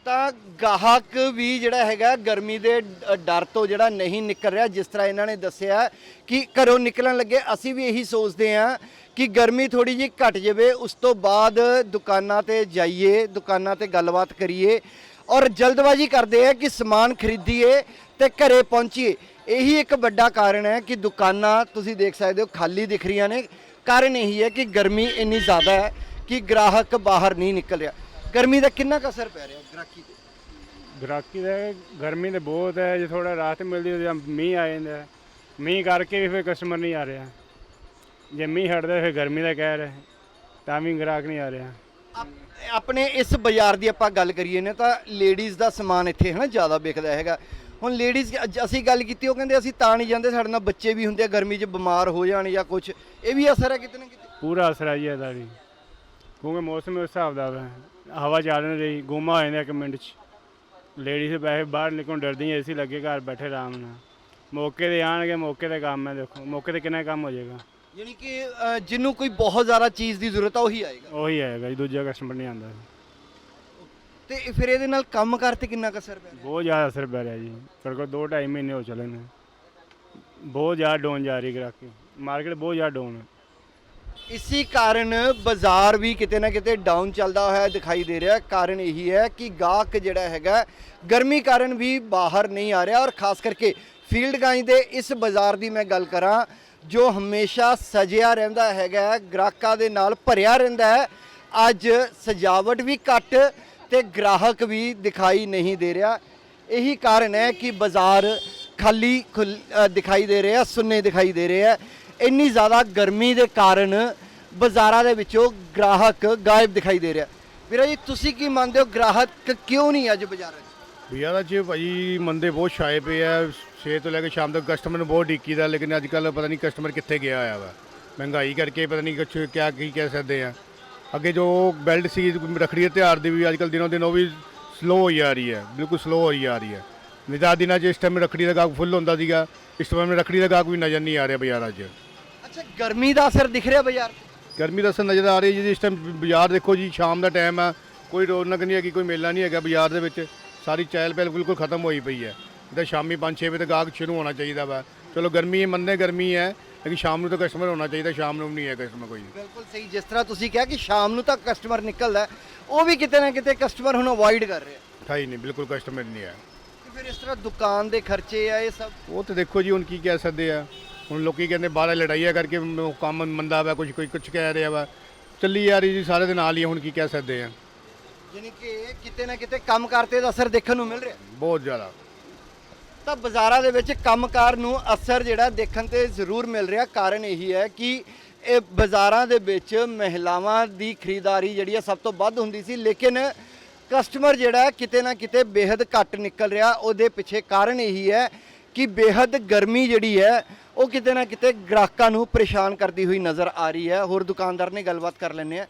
ਤਾਂ ਗਾਹਕ ਵੀ ਜਿਹੜਾ ਹੈਗਾ, ਗਰਮੀ ਦੇ ਡ- ਡਰ ਤੋਂ ਜਿਹੜਾ ਨਹੀਂ ਨਿਕਲ ਰਿਹਾ, ਜਿਸ ਤਰ੍ਹਾਂ ਇਹਨਾਂ ਨੇ ਦੱਸਿਆ ਕਿ ਘਰੋਂ ਨਿਕਲਣ ਲੱਗੇ, ਅਸੀਂ ਵੀ ਇਹੀ ਸੋਚਦੇ ਹਾਂ ਕਿ ਗਰਮੀ ਥੋੜੀ ਜਿਹੀ ਘਟ ਜਾਵੇ, ਉਸ ਤੋਂ ਬਾਅਦ ਦੁਕਾਨਾਂ ਤੇ ਜਾਈਏ, ਦੁਕਾਨਾਂ ਤੇ ਗੱਲਬਾਤ ਕਰੀਏ ਔਰ ਜਲਦਬਾਜ਼ੀ ਕਰਦੇ ਆ ਕਿ ਸਮਾਨ ਖਰੀਦੀਏ ਤੇ ਘਰੇ ਪਹੁੰਚੀਏ। ਇਹੀ ਇੱਕ ਵੱਡਾ ਕਾਰਨ ਹੈ ਕਿ ਦੁਕਾਨਾਂ, ਤੁਸੀਂ ਦੇਖ ਸਕਦੇ ਹੋ, ਖਾਲੀ ਦਿਖ ਰਹੀਆਂ ਨੇ। ਕਾਰਨ ਇਹੀ ਹੈ ਕਿ ਗਰਮੀ ਇੰਨੀ ਜ਼ਿਆਦਾ ਹੈ ਕਿ ਗ੍ਰਾਹਕ ਬਾਹਰ ਨਹੀਂ ਨਿਕਲ ਰਿਹਾ ਗਰਮੀ ਦਾ ਕਿੰਨਾ ਕੁ ਅਸਰ ਪੈ ਰਿਹਾ ਗ੍ਰਾਹਕੀ ਤੇ? ਗ੍ਰਾਹਕੀ ਦਾ ਗਰਮੀ ਤੇ ਬਹੁਤ ਹੈ ਜੇ ਥੋੜਾ ਰਾਹਤ ਮਿਲਦੀ ਹੈ ਜਾਂ ਮੀਂਹ ਆ ਜਾਂਦਾ ਹੈ। ਮੀਂਹ ਕਰਕੇ ਵੀ ਫਿਰ ਕਸਟਮਰ ਨਹੀਂ ਆ ਰਿਹਾ। ਜੇ ਮੀਂਹ ਹਟਦਾ ਫਿਰ ਗਰਮੀ ਦਾ ਕਹਿ ਰਿਹਾ ਤਾਂ ਵੀ ਗ੍ਰਾਹਕ ਨਹੀਂ ਆ ਰਿਹਾ। ਆਪ- ਆਪਣੇ ਇਸ ਬਾਜ਼ਾਰ ਦੀ ਆਪਾਂ ਗੱਲ ਕਰੀਏ ਨਾ ਤਾਂ ਲੇਡੀਜ਼ ਦਾ ਸਮਾਨ ਇੱਥੇ ਹਨਾ ਜ਼ਿਆਦਾ ਵਿਕਦਾ ਹੈਗਾ। ਹੁਣ ਲੇਡੀਜ਼ ਅਸੀਂ ਗੱਲ ਕੀਤੀ ਉਹ ਕਹਿੰਦੇ ਅਸੀਂ ਤਾਂ ਨਹੀਂ ਜਾਂਦੇ ਸਾਡੇ ਨਾਲ ਬੱਚੇ ਵੀ ਹੁੰਦੇ ਆ ਗਰਮੀ 'ਚ ਬਿਮਾਰ ਹੋ ਜਾਣ ਜਾਂ ਕੁਝ ਇਹ ਵੀ ਅਸਰ ਹੈ ਕਿਤੇ ਨਾ ਕਿਤੇ? ਪੂਰਾ ਅਸਰ ਜੀ ਇਹਦਾ ਵੀ। ਕਿਉਂਕਿ ਮੌਸਮ ਉਸ ਹਿਸਾਬ ਦਾ ਵਾ। ਹਵਾ ਚੱਲ ਨਹੀਂ ਰਹੀ ਗੁੰਮਾ ਹੋ ਜਾਂਦਾ ਇੱਕ ਮਿੰਟ 'ਚ। ਲੇਡੀਜ਼ ਵੈਸੇ ਬਾਹਰ ਨਿਕਲਣ ਡਰਦੀਆਂ ਏਸੀ ਲੱਗੇ ਘਰ ਬੈਠੇ ਆਰਾਮ ਨਾਲ। ਮੌਕੇ ਤੇ ਆਣਗੇ ਮੌਕੇ ਤੇ ਕੰਮ ਹੈ ਦੇਖੋ ਮੌਕੇ ਤੇ ਕਿੰਨਾ ਕੰਮ ਹੋ ਜਾਏਗਾ। ਯਾਨੀ ਕਿ ਅ, ਜਿਹਨੂੰ ਕੋਈ ਬਹੁਤ ਜ਼ਿਆਦਾ ਚੀਜ਼ ਦੀ ਜ਼ਰੂਰਤ ਆ ਉਹੀ ਆਏਗਾ। ਉਹੀ ਆਏਗਾ ਜੀ ਦੂਜਾ ਕਸਟਮਰ ਨਹੀਂ ਆਉਂਦਾ। ਤੇ ਫਿਰ ਇਹਦੇ ਨਾਲ ਕੰਮ ਕਰਤੇ ਕਿੰਨਾ ਕੁ ਅਸਰ ਪੈ ਰਿਹਾ ਬਹੁਤ ਜ਼ਿਆਦਾ ਅਸਰ ਪੈ ਰਿਹਾ ਜੀ। ਘੱਟੋ ਘੱਟ ਦੋ ਢਾਈ ਮਹੀਨੇ ਹੋ ਚਲੇ ਨੇ। ਬਹੁਤ ਜ਼ਿਆਦਾ ਡਾਊਨ ਜਾ ਰਹੀ ਗ੍ਰਾਹਕੀ ਮਾਰਕੀਟ ਬਹੁਤ ਜ਼ਿਆਦਾ ਡਾਊਨ ਹੈ। ਇਸੀ ਕਾਰਨ ਬਾਜ਼ਾਰ ਵੀ ਕਿਤੇ ਨਾ ਕਿਤੇ ਡਾਊਨ ਚੱਲਦਾ ਹੋਇਆ ਦਿਖਾਈ ਦੇ ਰਿਹਾ। ਕਾਰਨ ਇਹੀ ਹੈ ਕਿ ਗਾਹਕ ਜਿਹੜਾ ਹੈਗਾ ਗਰਮੀ ਕਾਰਨ ਵੀ ਬਾਹਰ ਨਹੀਂ ਆ ਰਿਹਾ। ਔਰ ਖਾਸ ਕਰਕੇ ਫੀਲਡਗੰਜ ਦੇ ਇਸ ਬਾਜ਼ਾਰ ਦੀ ਮੈਂ ਗੱਲ ਕਰਾਂ ਜੋ ਹਮੇਸ਼ਾ ਸਜਿਆ ਰਹਿੰਦਾ ਹੈਗਾ ਗ੍ਰਾਹਕਾਂ ਦੇ ਨਾਲ ਭਰਿਆ ਰਹਿੰਦਾ ਹੈ। ਅੱਜ ਸਜਾਵਟ ਵੀ ਘੱਟ ਤੇ ਗ੍ਰਾਹਕ ਵੀ ਦਿਖਾਈ ਨਹੀਂ ਦੇ ਰਿਹਾ। ਇਹੀ ਕਾਰਨ ਹੈ ਕਿ ਬਾਜ਼ਾਰ ਖਾਲੀ ਖੁੱਲ- ਦਿਖਾਈ ਦੇ ਰਿਹਾ, ਸੁੰਨੇ ਦਿਖਾਈ ਦੇ ਰਿਹਾ ਇੰਨੀ ਜ਼ਿਆਦਾ ਗਰਮੀ ਦੇ ਕਾਰਨ ਬਾਜ਼ਾਰਾਂ ਦੇ ਵਿੱਚੋਂ ਗ੍ਰਾਹਕ ਗਾਇਬ ਦਿਖਾਈ ਦੇ ਰਿਹਾ। ਵੀਰਾ ਜੀ, ਤੁਸੀਂ ਕੀ ਮੰਨਦੇ ਹੋ, ਗ੍ਰਾਹਕ ਕਿਉਂ ਨਹੀਂ ਅੱਜ ਬਾਜ਼ਾਰਾਂ 'ਚ ਬਾਜ਼ਾਰਾਂ 'ਚ ਭਾਜੀ ਮੰਦੇ ਬਹੁਤ ਛਾਏ ਪਏ ਆ, ਸਵੇਰ ਤੋਂ ਲੈ ਕੇ ਸ਼ਾਮ ਤੱਕ ਕਸਟਮਰ ਨੂੰ ਬਹੁਤ ਡੀਕੀ ਦਾ, ਲੇਕਿਨ ਅੱਜ ਕੱਲ ਪਤਾ ਨਹੀਂ ਕਸਟਮਰ ਕਿੱਥੇ ਗਿਆ ਹੋਇਆ ਵਾ। ਮਹਿੰਗਾਈ ਕਰਕੇ ਪਤਾ ਨਹੀਂ ਕੁਛ ਕਿਆ ਕੀ ਕਹਿ ਸਕਦੇ ਆ। ਅੱਗੇ ਜੋ ਬੈਲਟ ਸੀ ਰੱਖੜੀ ਦੇ ਤਿਉਹਾਰ ਦੀ ਵੀ ਅੱਜ ਕੱਲ ਦਿਨੋਂ ਦਿਨ ਉਹ ਵੀ ਸਲੋ ਹੋਈ ਆ ਰਹੀ ਹੈ ਬਿਲਕੁਲ ਸਲੋ ਹੋਈ ਆ ਰਹੀ ਹੈ। ਨਿਦਾ ਦਿਨਾਂ 'ਚ ਇਸ ਟਾਈਮ ਰੱਖੜੀ ਦਾ ਗਾਹਕ ਫੁੱਲ ਹੁੰਦਾ ਸੀਗਾ ਇਸ ਟਾਈਮ ਰੱਖੜੀ ਦਾ ਗਾਹਕ ਵੀ ਨਜ਼ਰ ਨਹੀਂ ਆ ਰਿਹਾ ਬਾਜ਼ਾਰਾਂ 'ਚ ਅੱਛਾ ਗਰਮੀ ਦਾ ਅਸਰ ਦਿਖ ਰਿਹਾ ਬਾਜ਼ਾਰ ਗਰਮੀ ਦਾ ਅਸਰ ਨਜ਼ਰ ਆ ਰਹੀ ਜੀ ਇਸ ਟਾਈਮ ਬਾਜ਼ਾਰ ਦੇਖੋ ਜੀ ਸ਼ਾਮ ਦਾ ਟਾਈਮ ਆ ਕੋਈ ਰੌਣਕ ਨਹੀਂ ਹੈਗੀ ਕੋਈ ਮੇਲਾ ਨਹੀਂ ਹੈਗਾ ਬਾਜ਼ਾਰ ਦੇ ਵਿੱਚ ਸਾਰੀ ਚਹਿਲ ਪਹਿਲ ਬਿਲਕੁਲ ਖਤਮ ਹੋਈ ਪਈ ਹੈ। ਤਾਂ ਸ਼ਾਮੀ 5-6 ਵਜੇ ਤੱਕ ਗਾਹਕ ਸ਼ੁਰੂ ਹੋਣਾ ਚਾਹੀਦਾ ਵਾ। ਚਲੋ ਗਰਮੀ ਮੰਨੇ ਗਰਮੀ ਹੈ ਲੇਕਿਨ ਸ਼ਾਮ ਨੂੰ ਤਾਂ ਕਸਟਮਰ ਹੋਣਾ ਚਾਹੀਦਾ ਸ਼ਾਮ ਨੂੰ ਨਹੀਂ ਹੈ ਕਸਟਮਰ ਕੋਈ। ਬਿਲਕੁਲ ਸਹੀ ਜਿਸ ਤਰ੍ਹਾਂ ਤੁਸੀਂ ਕਿਹਾ ਕਿ ਸ਼ਾਮ ਨੂੰ ਤੱਕ ਕਸਟਮਰ ਨਿਕਲਦਾ ਹੈ, ਉਹ ਵੀ ਕਿਤੇ ਨਾ ਕਿਤੇ ਕਸਟਮਰ ਹੁਣ ਅਵੋਇਡ ਕਰ ਰਿਹਾ ਹੈ। ਹੀ ਨਹੀਂ ਬਿਲਕੁਲ ਕਸਟਮਰ ਨਹੀਂ ਹੈ। ਤੇ ਫਿਰ ਇਸ ਤਰ੍ਹਾਂ ਦੁਕਾਨ ਦੇ ਖਰਚੇ ਆ ਇਹ ਸਭ? ਉਹ ਤੇ ਦੇਖੋ ਜੀ ਹੁਣ ਕੀ ਕਹਿ ਸਕਦੇ ਆ। ਹੁਣ ਲੋਕੀ ਕਹਿੰਦੇ ਬਾਹਰ ਲੜਾਈਆਂ ਕਰਕੇ ਮ- ਕੰਮ ਮੰਦਾ ਵਾ ਕੁਝ ਕੋਈ ਕੁਝ ਕਹਿ ਰਿਹਾ ਵਾ। ਚੱਲੀ ਜਾ ਰਹੀ ਜੀ ਸਾਰੇ ਦੇ ਨਾਲ ਹੀ ਆ, ਹੁਣ ਕੀ ਕਹਿ ਸਕਦੇ ਆ। ਯਾਨੀ ਕਿ ਕਿਤੇ ਨਾ ਕਿਤੇ ਕੰਮ ਕਰਤੇ ਦਾ ਅਸਰ ਦੇਖਣ ਨੂੰ ਮਿਲ ਰਿਹਾ। ਬਹੁਤ ਜ਼ਿਆਦਾ। ਤਾਂ ਬਾਜ਼ਾਰਾਂ ਦੇ ਵਿੱਚ ਕੰਮਕਾਰ ਨੂੰ ਅਸਰ ਜਿਹੜਾ ਦੇਖਣ ਤੇ ਜ਼ਰੂਰ ਮਿਲ ਰਿਹਾ। ਕਾਰਨ ਇਹੀ ਹੈ ਕਿ ਇਹ ਬਾਜ਼ਾਰਾਂ ਦੇ ਵਿੱਚ ਮਹਿਲਾਵਾਂ ਦੀ ਖਰੀਦਦਾਰੀ ਜਿਹੜੀ ਹੈ ਸਭ ਤੋਂ ਵੱਧ ਹੁੰਦੀ ਸੀ, ਲੇਕਿਨ ਕਸਟਮਰ ਜਿਹੜਾ ਕਿਤੇ ਨਾ ਕਿਤੇ ਬੇहद ਘੱਟ ਨਿਕਲ ਰਿਹਾ। ਉਹਦੇ ਪਿੱਛੇ ਕਾਰਨ ਇਹੀ ਹੈ ਕਿ ਬੇहद ਗਰਮੀ ਜਿਹੜੀ ਹੈ, ਉਹ ਕਿਤੇ ਨਾ ਕਿਤੇ ਗ੍ਰਾਹਕਾਂ ਨੂੰ ਪਰੇਸ਼ਾਨ ਕਰਦੀ ਹੋਈ ਨਜ਼ਰ ਆ ਰਹੀ ਹੈ। ਹੋਰ ਦੁਕਾਨਦਾਰ ਨੇ ਗੱਲਬਾਤ ਕਰ ਲੈਣੇ ਆ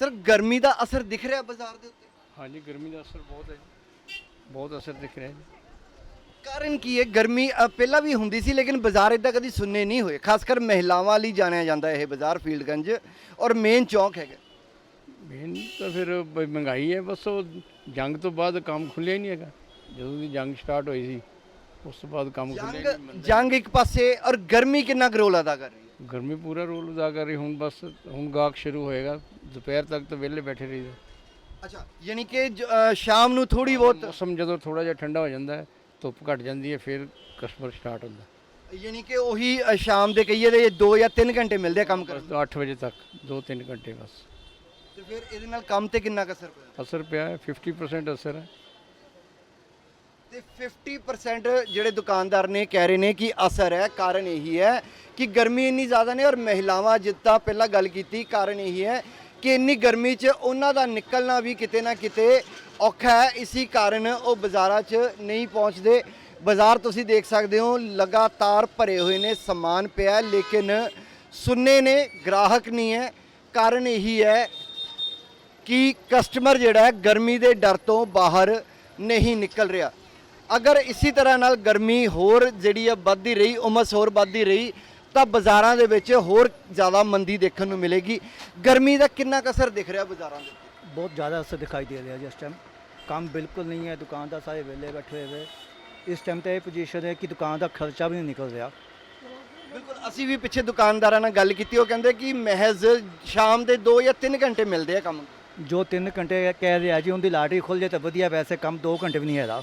ਸਰ, ਗਰਮੀ ਦਾ ਅਸਰ ਦਿਖ ਰਿਹਾ ਬਾਜ਼ਾਰ ਦੇ ਉੱਤੇ? ਹਾਂਜੀ, ਗਰਮੀ ਦਾ ਅਸਰ ਬਹੁਤ ਹੈ ਬਹੁਤ ਅਸਰ ਦਿਖ ਰਿਹਾ ਜੀ। ਕਾਰਨ ਕੀ ਹੈ? ਗਰਮੀ ਅ, ਪਹਿਲਾਂ ਵੀ ਹੁੰਦੀ ਸੀ ਲੇਕਿਨ ਬਾਜ਼ਾਰ ਇਦਾਂ ਕਦੀ ਸੁਣਨੇ ਨਹੀਂ ਹੋਏ। ਖਾਸ ਕਰ ਮਹਿਲਾਵਾਂ ਲਈ ਜਾਣਿਆ ਜਾਂਦਾ ਇਹ ਬਾਜ਼ਾਰ ਫੀਲਡਗੰਜ ਔਰ ਮੇਨ ਚੌਕ ਹੈਗਾ। ਮੇਨ ਤਾਂ ਫਿਰ ਬ- ਮਹਿੰਗਾਈ ਹੈ ਬਸ ਉਹ ਜੰਗ ਤੋਂ ਬਾਅਦ ਕੰਮ ਖੁੱਲਿਆ ਹੀ ਨਹੀਂ ਹੈਗਾ। ਜਦੋਂ ਦੀ ਜੰਗ ਸਟਾਰਟ ਹੋਈ ਸੀ ਉਸ ਤੋਂ ਬਾਅਦ ਕੰਮ ਖੁੱਲਿਆ ਹੀ ਨਹੀਂ ਜੰਗ ਜੰਗ ਇੱਕ ਪਾਸੇ ਔਰ ਗਰਮੀ ਕਿੰਨਾ ਕੁ ਰੋਲ ਅਦਾ ਕਰ ਰਹੀ ਹੈ? ਗਰਮੀ ਪੂਰਾ ਰੋਲ ਅਦਾ ਕਰ ਰਹੀ ਹੁਣ ਬਸ ਹੁਣ ਗਾਹਕ ਸ਼ੁਰੂ ਹੋਏਗਾ। ਦੁਪਹਿਰ ਤੱਕ ਤਾਂ ਵਿਹਲੇ ਬੈਠੇ ਰਹੀਦਾ। ਅੱਛਾ ਯਾਨੀ ਕਿ ਜ- ਅ, ਸ਼ਾਮ ਨੂੰ ਥੋੜੀ ਬਹੁਤ ਮੌਸਮ ਜਦੋਂ ਥੋੜਾ ਜਿਹਾ ਠੰਡਾ ਹੋ ਜਾਂਦਾ ਹੈ ਧੁੱਪ ਘਟ ਜਾਂਦੀ ਹੈ ਫਿਰ ਕਸਟਮਰ ਸਟਾਰਟ ਹੁੰਦਾ। ਯਾਨੀ ਕਿ ਉਹੀ ਅ, ਸ਼ਾਮ ਦੇ ਕਹੀਏ ਤੇ 2 ਜਾਂ 3 ਘੰਟੇ ਮਿਲਦੇ ਆ ਕੰਮ ਕਰਨ ਬਸ 8 ਵਜੇ ਤੱਕ 2-3 ਘੰਟੇ ਬਸ। ਤੇ ਫਿਰ ਇਹਦੇ ਨਾਲ ਕੰਮ ਤੇ ਕਿੰਨਾ ਕੁ ਅਸਰ ਪਿਆ? ਅਸਰ ਪਿਆ ਹੈ 50% ਅਸਰ ਹੈ। ਤੇ 50% ਜਿਹੜੇ ਦੁਕਾਨਦਾਰ ਨੇ ਕਹਿ ਰਹੇ ਨੇ ਕਿ ਅਸਰ ਹੈ ਕਾਰਨ ਇਹੀ ਹੈ ਕਿ ਗਰਮੀ ਇੰਨੀ ਜ਼ਿਆਦਾ ਨੇ ਔਰ ਮਹਿਲਾਵਾਂ ਜਿੱਦਾਂ ਪਹਿਲਾਂ ਗੱਲ ਕੀਤੀ ਕਾਰਨ ਇਹੀ ਹੈ ਕਿ ਇੰਨੀ ਗਰਮੀ 'ਚ ਉਹਨਾਂ ਦਾ ਨਿਕਲਣਾ ਵੀ ਕਿਤੇ ਨਾ ਕਿਤੇ ਔਖਾ ਹੈ। ਇਸੇ ਕਾਰਨ ਉਹ ਬਾਜ਼ਾਰਾਂ 'ਚ ਨਹੀਂ ਪਹੁੰਚਦੇ। ਬਾਜ਼ਾਰ ਤੁਸੀਂ ਦੇਖ ਸਕਦੇ ਹੋ, ਲਗਾਤਾਰ ਭਰੇ ਹੋਏ ਨੇ, ਸਮਾਨ ਪਿਆ ਲੇਕਿਨ ਸੁੰਨੇ ਨੇ, ਗ੍ਰਾਹਕ ਨਹੀਂ ਹੈ। ਕਾਰਨ ਇਹੀ ਹੈ ਕਿ ਕਸਟਮਰ ਜਿਹੜਾ ਹੈ, ਗਰਮੀ ਦੇ ਡਰ ਤੋਂ ਬਾਹਰ ਨਹੀਂ ਨਿਕਲ ਰਿਹਾ। ਅਗਰ ਇਸੇ ਤਰ੍ਹਾਂ ਨਾਲ ਗਰਮੀ ਹੋਰ ਜਿਹੜੀ ਹੈ ਵੱਧਦੀ ਰਹੀ, ਉਮਸ ਹੋਰ ਵੱਧਦੀ ਰਹੀ ਤਾਂ ਬਾਜ਼ਾਰਾਂ ਦੇ ਵਿੱਚ ਹੋਰ ਜ਼ਿਆਦਾ ਮੰਦੀ ਦੇਖਣ ਨੂੰ ਮਿਲੇਗੀ। ਗਰਮੀ ਦਾ ਕਿੰਨਾ ਅਸਰ ਦਿਖ ਰਿਹਾ ਬਾਜ਼ਾਰਾਂ ਦੇ ਉੱਤੇ? ਬਹੁਤ ਜ਼ਿਆਦਾ ਅਸਰ ਦਿਖਾਈ ਦੇ ਰਿਹਾ ਜੀ ਇਸ ਟਾਈਮ ਕੰਮ ਬਿਲਕੁਲ ਨਹੀਂ ਹੈ ਦੁਕਾਨ ਦਾ ਸਾਰੇ ਵਿਹਲੇ ਬੈਠੇ ਹੋਏ ਇਸ ਟਾਈਮ ਤੇ ਇਹ ਪੋਜੀਸ਼ਨ ਹੈ ਕਿ ਦੁਕਾਨ ਦਾ ਖਰਚਾ ਵੀ ਨਹੀਂ ਨਿਕਲ ਰਿਹਾ। ਬਿਲਕੁਲ ਅਸੀਂ ਵੀ ਪਿੱਛੇ ਦੁਕਾਨਦਾਰਾਂ ਨਾਲ ਗੱਲ ਕੀਤੀ ਉਹ ਕਹਿੰਦੇ ਕਿ ਮਹਿਜ਼ ਸ਼ਾਮ ਦੇ 2 ਜਾਂ 3 ਘੰਟੇ ਮਿਲਦੇ ਆ ਕੰਮ। ਜੋ 3 ਘੰਟੇ ਕਹਿ ਰਿਹਾ ਜੀ ਉਹਦੀ ਲਾਟਰੀ ਖੁੱਲ ਜੇ ਤਾਂ ਵਧੀਆ ਵੈਸੇ ਕੰਮ 2 ਘੰਟੇ ਵੀ ਨਹੀਂ ਹੈਗਾ।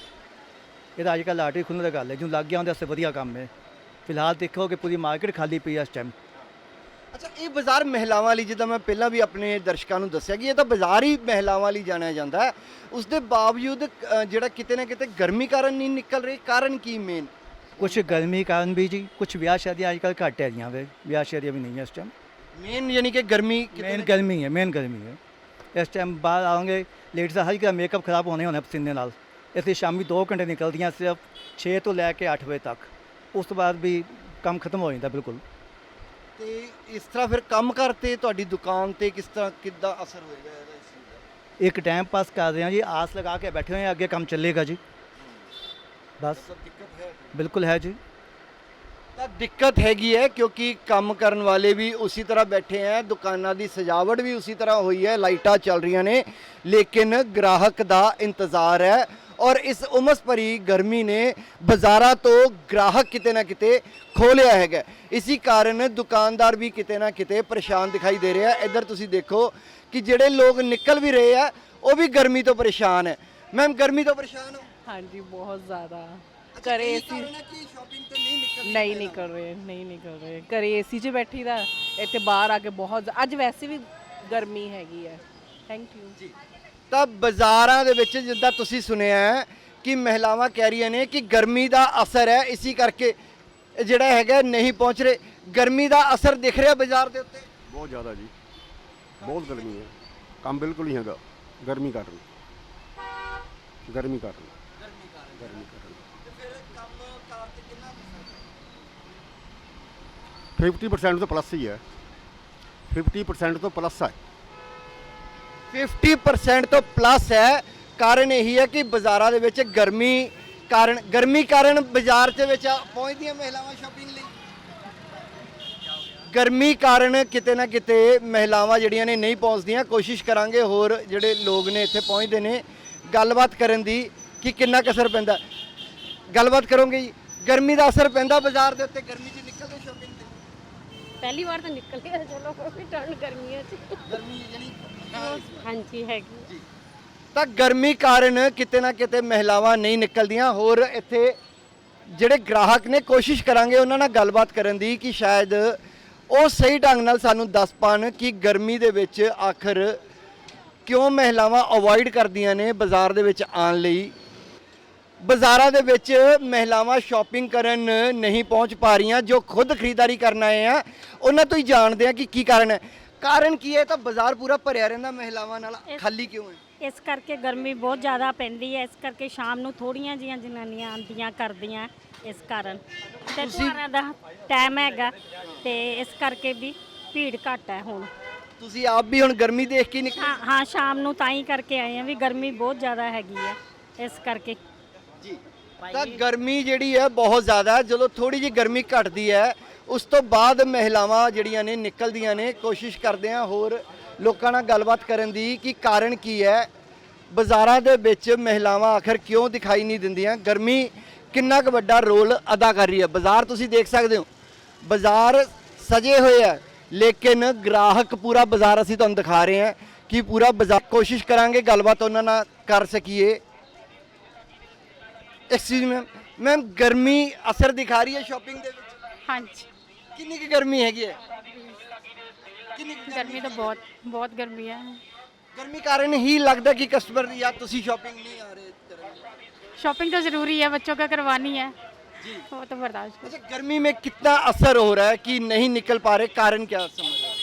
ਇਹਦਾ ਅੱਜ ਕੱਲ੍ਹ ਲਾਟਰੀ ਖੁੱਲ੍ਹਣ ਦੀ ਗੱਲ ਹੈ ਜੋ ਲੱਗ ਗਿਆ ਉਹਦੇ ਵਾਸਤੇ ਵਧੀਆ ਕੰਮ ਹੈ। ਫਿਲਹਾਲ ਦੇਖੋ ਕਿ ਪੂਰੀ ਮਾਰਕੀਟ ਖਾਲੀ ਪਈ ਹੈ ਇਸ ਟਾਈਮ ਅੱਛਾ ਇਹ ਬਾਜ਼ਾਰ ਮਹਿਲਾਵਾਂ ਲਈ ਜਿੱਦਾਂ ਮੈਂ ਪਹਿਲਾਂ ਵੀ ਆਪਣੇ ਦਰਸ਼ਕਾਂ ਨੂੰ ਦੱਸਿਆ ਕਿ ਇਹ ਤਾਂ ਬਾਜ਼ਾਰ ਹੀ ਮਹਿਲਾਵਾਂ ਲਈ ਜਾਣਿਆ ਜਾਂਦਾ ਹੈ। ਉਸ ਦੇ ਬਾਵਜੂਦ ਅ, ਜਿਹੜਾ ਕਿਤੇ ਨਾ ਕਿਤੇ ਗਰਮੀ ਕਾਰਨ ਨਹੀਂ ਨਿਕਲ ਰਹੀ ਕਾਰਨ ਕੀ ਮੇਨ ਕੁਝ ਗਰਮੀ ਕਾਰਨ ਵੀ ਜੀ ਕੁਝ ਵਿਆਹ ਸ਼ਾਦੀਆਂ ਅੱਜ ਕੱਲ੍ਹ ਘੱਟ ਹੈ ਰਹੀਆਂ ਵੇ ਵਿਆਹ ਸ਼ਾਦੀਆਂ ਵੀ ਨਹੀਂ ਹੈ ਇਸ ਟਾਈਮ ਮੇਨ ਯਾਨੀ ਕਿ ਗਰਮੀ ਕਿਤੇ ਮੇਨ ਗਰਮੀ ਹੈ ਮੇਨ ਗਰਮੀ ਹੈ। ਇਸ ਟਾਈਮ ਬਾਹਰ ਆਉਂਗੇ ਲੇਡੀਜ਼ ਦਾ ਹਰ ਇੱਕ ਦਾ ਮੇਕਅਪ ਖਰਾਬ ਹੋਣੇ ਹੋਣੇ ਪਸੀਨੇ ਨਾਲ। ਇਸ ਲਈ ਸ਼ਾਮੀ 2 ਘੰਟੇ ਨਿਕਲਦੀਆਂ ਸਿਰਫ 6 ਤੋਂ ਲੈ ਕੇ 8 ਵਜੇ ਤੱਕ। ਉਸ ਤੋਂ ਬਾਅਦ ਵੀ ਕੰਮ ਖਤਮ ਹੋ ਜਾਂਦਾ ਬਿਲਕੁਲ। ਤੇ ਇਸ ਤਰ੍ਹਾਂ ਫਿਰ ਕੰਮ ਕਰਤੇ ਤੁਹਾਡੀ ਦੁਕਾਨ ਤੇ ਕਿਸ ਤਰ੍ਹਾਂ ਕਿੱਦਾਂ ਅਸਰ ਹੋਏਗਾ ਇਹਦਾ ਇਸ ਚੀਜ਼ ਦਾ? ਇੱਕ ਟਾਈਮ ਪਾਸ ਕਰ ਰਹੇ ਹਾਂ ਜੀ ਆਸ ਲਗਾ ਕੇ ਬੈਠੇ ਹੋਏ ਹਾਂ ਅੱਗੇ ਕੰਮ ਚੱਲੇਗਾ ਜੀ। ਬਸ। ਦਿੱਕਤ ਹੈ ਬਿਲਕੁਲ ਹੈ ਜੀ। ਤਾਂ ਦਿੱਕਤ ਹੈਗੀ ਹੈ ਕਿਉਂਕਿ ਕੰਮ ਕਰਨ ਵਾਲੇ ਵੀ ਉਸੇ ਤਰ੍ਹਾਂ ਬੈਠੇ ਹੈ ਦੁਕਾਨਾਂ ਦੀ ਸਜਾਵਟ ਵੀ ਉਸੇ ਤਰ੍ਹਾਂ ਹੋਈ ਹੈ ਲਾਈਟਾਂ ਚੱਲ ਰਹੀਆਂ ਨੇ ਲੇਕਿਨ ਗ੍ਰਾਹਕ ਦਾ ਇੰਤਜ਼ਾਰ ਹੈ ਔਰ ਇਸ ਉਮਸ ਭਰੀ ਗਰਮੀ ਨੇ ਬਾਜ਼ਾਰਾਂ ਤੋਂ ਗ੍ਰਾਹਕ ਕਿਤੇ ਨਾ ਕਿਤੇ ਖੋਲਿਆ ਹੈਗਾ। ਇਸੇ ਕਾਰਨ ਦੁਕਾਨਦਾਰ ਵੀ ਕਿਤੇ ਨਾ ਕਿਤੇ ਪਰੇਸ਼ਾਨ ਦਿਖਾਈ ਦੇ ਰਿਹਾ। ਇੱਧਰ ਤੁਸੀਂ ਦੇਖੋ ਕਿ ਜਿਹੜੇ ਲੋਕ ਨਿਕਲ ਵੀ ਰਹੇ ਆ ਉਹ ਵੀ ਗਰਮੀ ਤੋਂ ਪਰੇਸ਼ਾਨ ਹੈ। ਮੈਮ ਗਰਮੀ ਤੋਂ ਪਰੇਸ਼ਾਨ ਹੋ? ਹਾਂਜੀ ਬਹੁਤ ਜ਼ਿਆਦਾ। ਘਰੇ ਏਸੀ ਸ਼ਾਪਿੰਗ ਤੇ ਨਹੀਂ ਨਿਕਲ ਨਹੀਂ ਨਿਕਲ ਰਹੇ ਨਹੀਂ ਨਿਕਲ ਰਹੇ। ਘਰੇ ਏਸੀ 'ਚ ਬੈਠੀ ਦਾ ਇੱਥੇ ਬਾਹਰ ਆ ਕੇ ਬਹੁਤ ਅੱਜ ਵੈਸੇ ਵੀ ਗਰਮੀ ਹੈਗੀ ਹੈ। ਥੈਂਕ ਯੂ ਜੀ। ਤਾਂ ਬਾਜ਼ਾਰਾਂ ਦੇ ਵਿੱਚ ਜਿੱਦਾਂ ਤੁਸੀਂ ਸੁਣਿਆ ਹੈ ਕਿ ਮਹਿਲਾਵਾਂ ਕਹਿ ਰਹੀਆਂ ਨੇ ਕਿ ਗਰਮੀ ਦਾ ਅਸਰ ਹੈ, ਇਸੇ ਕਰਕੇ ਜਿਹੜਾ ਹੈਗਾ ਨਹੀਂ ਪਹੁੰਚ ਰਹੇ। ਗਰਮੀ ਦਾ ਅਸਰ ਦਿਖ ਰਿਹਾ ਬਾਜ਼ਾਰ ਦੇ ਉੱਤੇ? ਬਹੁਤ ਜ਼ਿਆਦਾ ਜੀ। ਬਹੁਤ ਗਰਮੀ ਹੈ। ਕੰਮ ਬਿਲਕੁਲ ਨਹੀਂ ਹੈਗਾ। ਗਰਮੀ ਕਾਰਨ। ਗਰਮੀ ਕਾਰਨ। ਗਰਮੀ ਕਾਰਨ। 50% ਤੋਂ ਪਲੱਸ ਹੀ ਹੈ। 50% ਤੋਂ ਪਲੱਸ ਹੈ 50% ਤੋਂ ਪਲੱਸ ਹੈ। ਕਾਰਨ ਇਹੀ ਹੈ ਕਿ ਬਾਜ਼ਾਰਾਂ ਦੇ ਵਿੱਚ ਗਰਮੀ ਕਾਰਨ ਗਰਮੀ ਕਾਰਨ ਬਾਜ਼ਾਰ ਦੇ ਵਿੱਚ ਪਹੁੰਚਦੀਆਂ ਮਹਿਲਾਵਾਂ ਸ਼ਾਪਿੰਗ ਲਈ। ਗਰਮੀ ਕਾਰਨ ਕਿਤੇ ਨਾ ਕਿਤੇ ਮਹਿਲਾਵਾਂ ਜਿਹੜੀਆਂ ਨੇ ਨਹੀਂ ਪਹੁੰਚਦੀਆਂ। ਕੋਸ਼ਿਸ਼ ਕਰਾਂਗੇ ਹੋਰ ਜਿਹੜੇ ਲੋਕ ਨੇ ਇੱਥੇ ਪਹੁੰਚਦੇ ਨੇ। ਗੱਲਬਾਤ ਕਰਨ ਦੀ ਕਿ ਕਿੰਨਾ ਕੁ ਅਸਰ ਪੈਂਦਾ। ਗੱਲਬਾਤ ਕਰੋਗੇ ਜੀ। ਗਰਮੀ ਦਾ ਅਸਰ ਪੈਂਦਾ ਬਾਜ਼ਾਰ ਦੇ ਉੱਤੇ ਗਰਮੀ 'ਚ ਨਿਕਲਦੇ ਸ਼ਾਪਿੰਗ ਤੇ। ਪਹਿਲੀ ਵਾਰ ਤਾਂ ਨਿਕਲ ਚਲੋ ਵੀ ਠੰਡ ਗਰਮੀਆਂ 'ਚ। ਗਰਮੀ ਜਿਹੜੀ ਹਾਂਜੀ, ਹੈਗੀ। ਤਾਂ ਗਰਮੀ ਕਾਰਨ ਕਿਤੇ ਨਾ ਕਿਤੇ ਮਹਿਲਾਵਾਂ ਨਹੀਂ ਨਿਕਲਦੀਆਂ। ਹੋਰ ਇੱਥੇ ਜਿਹੜੇ ਗ੍ਰਾਹਕ ਨੇ, ਕੋਸ਼ਿਸ਼ ਕਰਾਂਗੇ ਉਹਨਾਂ ਨਾਲ ਗੱਲਬਾਤ ਕਰਨ ਦੀ ਕਿ ਸ਼ਾਇਦ ਉਹ ਸਹੀ ਢੰਗ ਨਾਲ ਸਾਨੂੰ ਦੱਸ ਪਾਣ ਕਿ ਗਰਮੀ ਦੇ ਵਿੱਚ ਆਖਰ ਕਿਉਂ ਮਹਿਲਾਵਾਂ ਅਵੋਇਡ ਕਰਦੀਆਂ ਨੇ ਬਾਜ਼ਾਰ ਦੇ ਵਿੱਚ ਆਉਣ ਲਈ। ਬਾਜ਼ਾਰਾਂ ਦੇ ਵਿੱਚ ਮਹਿਲਾਵਾਂ ਸ਼ਾਪਿੰਗ ਕਰਨ ਨਹੀਂ ਪਹੁੰਚ ਪਾ ਰਹੀਆਂ, ਜੋ ਖੁਦ ਖਰੀਦਦਾਰੀ ਕਰਨ ਆਏ ਆ, ਉਹਨਾਂ ਤੋਂ ਹੀ ਜਾਣਦੇ ਆ ਕਿ ਕੀ ਕਾਰਨ ਹੈ। ਕਾਰਨ ਕੀ ਹੈ? ਤਾਂ ਬਾਜ਼ਾਰ ਪੂਰਾ ਭਰਿਆ ਰਹਿੰਦਾ ਮਹਿਲਾਵਾਂ ਨਾਲ। ਖਾਲੀ ਕਿਉਂ ਹੈ? ਇਸ ਕਰਕੇ ਗਰਮੀ ਬਹੁਤ ਜ਼ਿਆਦਾ ਪੈਂਦੀ ਹੈ। ਇਸ ਕਰਕੇ ਸ਼ਾਮ ਨੂੰ ਥੋੜੀਆਂ ਜੀਆਂ ਜਨਾਨੀਆਂ ਆਉਂਦੀਆਂ ਕਰਦੀਆਂ ਇਸ ਕਾਰਨ। ਤੇ ਦੁਆਰਾ ਦਾ ਟਾਈਮ ਹੈਗਾ ਤੇ ਇਸ ਕਰਕੇ ਵੀ ਭੀੜ ਘੱਟ ਹੈ ਹੁਣ। ਤੁਸੀਂ ਆਪ ਵੀ ਹੁਣ ਗਰਮੀ ਦੇਖ ਕੇ ਹੀ ਨਿਕਲੇ? ਹਾਂ ਹਾਂ ਸ਼ਾਮ ਨੂੰ ਤਾਂ ਹੀ ਕਰਕੇ ਆਏ ਆ ਵੀ ਗਰਮੀ ਬਹੁਤ ਜ਼ਿਆਦਾ ਹੈਗੀ ਹੈ ਇਸ ਕਰਕੇ। ਜੀ। ਤਾਂ ਗਰਮੀ ਜਿਹੜੀ ਹੈ ਬਹੁਤ ਜ਼ਿਆਦਾ ਹੈ। ਜਦੋਂ ਥੋੜੀ ਜਿਹੀ ਗਰਮੀ ਘਟਦੀ ਹੈ ਉਸ ਤੋਂ ਬਾਅਦ ਮਹਿਲਾਵਾਂ ਜਿਹੜੀਆਂ ਨੇ ਨਿਕਲਦੀਆਂ ਨੇ, ਕੋਸ਼ਿਸ਼ ਕਰਦੇ ਆ ਹੋਰ ਲੋਕਾਂ ਨਾਲ ਗੱਲਬਾਤ ਕਰਨ ਦੀ ਕਿ ਕਾਰਨ ਕੀ ਹੈ। ਬਾਜ਼ਾਰਾਂ ਦੇ ਵਿੱਚ ਮਹਿਲਾਵਾਂ ਆਖਰ ਕਿਉਂ ਦਿਖਾਈ ਨਹੀਂ ਦਿੰਦੀਆਂ? ਗਰਮੀ ਕਿੰਨਾ ਕੁ ਵੱਡਾ ਰੋਲ ਅਦਾ ਕਰ ਰਹੀ ਹੈ? ਬਾਜ਼ਾਰ ਤੁਸੀਂ ਦੇਖ ਸਕਦੇ ਹੋ। ਬਾਜ਼ਾਰ ਸਜੇ ਹੋਏ ਆ, ਲੇਕਿਨ ਗ੍ਰਾਹਕ ਪੂਰਾ ਬਾਜ਼ਾਰ ਅਸੀਂ ਤੁਹਾਨੂੰ ਦਿਖਾ ਰਹੇ ਹਾਂ ਕਿ ਪੂਰਾ ਬਾਜ਼ਾਰ, ਕੋਸ਼ਿਸ਼ ਕਰਾਂਗੇ ਗੱਲਬਾਤ ਉਹਨਾਂ ਨਾਲ ਕਰ ਸਕੀਏ। ਐਕਸਕਿਊਜ਼ ਮੈਮ ਮੈਮ ਗਰਮੀ ਅਸਰ ਦਿਖਾ ਰਹੀ ਹੈ ਸ਼ਾਪਿੰਗ ਦੇ ਵਿੱਚ? ਹਾਂਜੀ। ਕਿੰਨੀ ਕੁ ਗਰਮੀ ਹੈਗੀ ਹੈ ਕਿੰਨੀ ਕੁ ਗਰਮੀ ਤਾਂ ਬਹੁਤ ਬਹੁਤ ਗਰਮੀ ਹੈ ਗਰਮੀ ਕਾਰਨ ਹੀ ਲੱਗਦਾ ਕਿ ਕਸਟਮਰ ਜਾਂ ਤੁਸੀਂ ਸ਼ਾਪਿੰਗ ਨਹੀਂ ਆ ਰਹੇ ਕਰਨ। शॉपिंग तो ज़रूरी है बच्चों का करवानी है वो तो बर्दाश्त अच्छा गर्मी में कितना असर हो रहा है कि नहीं निकल पा रहे कारण क्या समझ रहे हो?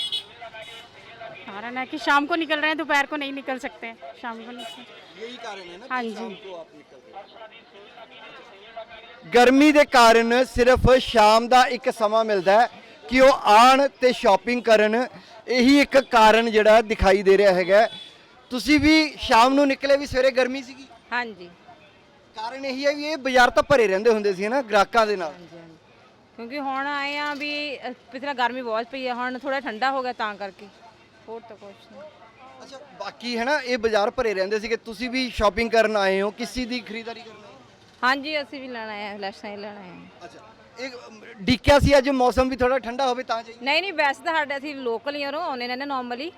कारण है कि शाम को निकल रहे हैं दोपहर को नहीं निकल सकते शाम को निकल यही कारण है ना हाँ कि जी। शाम को आप निकल रहे हो। ਗਰਮੀ ਦੇ ਕਾਰਨ ਸਿਰਫ ਸ਼ਾਮ ਦਾ ਇੱਕ ਸਮਾਂ ਮਿਲਦਾ ਹੈ ਕਿ ਉਹ ਆਣ ਤੇ ਸ਼ਾਪਿੰਗ ਕਰਨ ਇਹੀ ਇੱਕ ਕਾਰਨ ਜਿਹੜਾ ਦਿਖਾਈ ਦੇ ਰਿਹਾ ਹੈਗਾ। ਤੁਸੀਂ ਵੀ ਸ਼ਾਮ ਨੂੰ ਨਿਕਲੇ ਵੀ ਸਵੇਰੇ ਗਰਮੀ ਸੀਗੀ? ਹਾਂਜੀ। ਕਾਰਨ ਇਹੀ ਹੈ ਵੀ ਇਹ ਬਾਜ਼ਾਰ ਤਾਂ ਭਰੇ ਰਹਿੰਦੇ ਹੁੰਦੇ ਸੀ ਨਾ ਗ੍ਰਾਹਕਾਂ ਦੇ ਨਾਲ। ਕਿਉਂਕਿ ਹੁਣ ਆਏ ਆ ਵੀ ਅ, ਪਿਛਲਾ ਗਰਮੀ ਬਹੁਤ ਪਈ ਹੈ ਹੁਣ ਥੋੜਾ ਠੰਡਾ ਹੋ ਗਿਆ ਤਾਂ ਕਰਕੇ। ਹੋਰ ਤਾਂ ਕੁਝ ਨਹੀਂ। ਅੱਛਾ ਬਾਕੀ ਹੈ ਨਾ ਇਹ ਬਾਜ਼ਾਰ ਭਰੇ ਰਹਿੰਦੇ ਸੀਗੇ। ਤੁਸੀਂ ਵੀ ਸ਼ਾਪਿੰਗ ਕਰਨ ਆਏ ਹੋ ਕਿਸੇ ਦੀ ਖਰੀਦਦਾਰੀ ਕਰਨ ਹੋ ਹਾਂਜੀ ਅਸੀਂ ਵੀ ਲੈਣਾ ਹੈ ਲੈਸਾਂ ਹੀ ਲੈਣਾ ਹੈ ਅੱਛਾ ਇਹ ਡਿੱਕਿਆ ਸੀ ਅੱਜ ਮੌਸਮ ਵੀ ਥੋੜਾ ਠੰਡਾ ਹੋਵੇ ਤਾਂ ਜਾਈਏ ਨਹੀਂ ਨਹੀਂ ਵੈਸੇ ਤਾਂ ਸਾਡੇ ਅਸੀਂ ਲੋਕਲ ਹੀ ਰੋ ਆਉਂਦੇ ਨੇ ਨਾਰਮਲੀ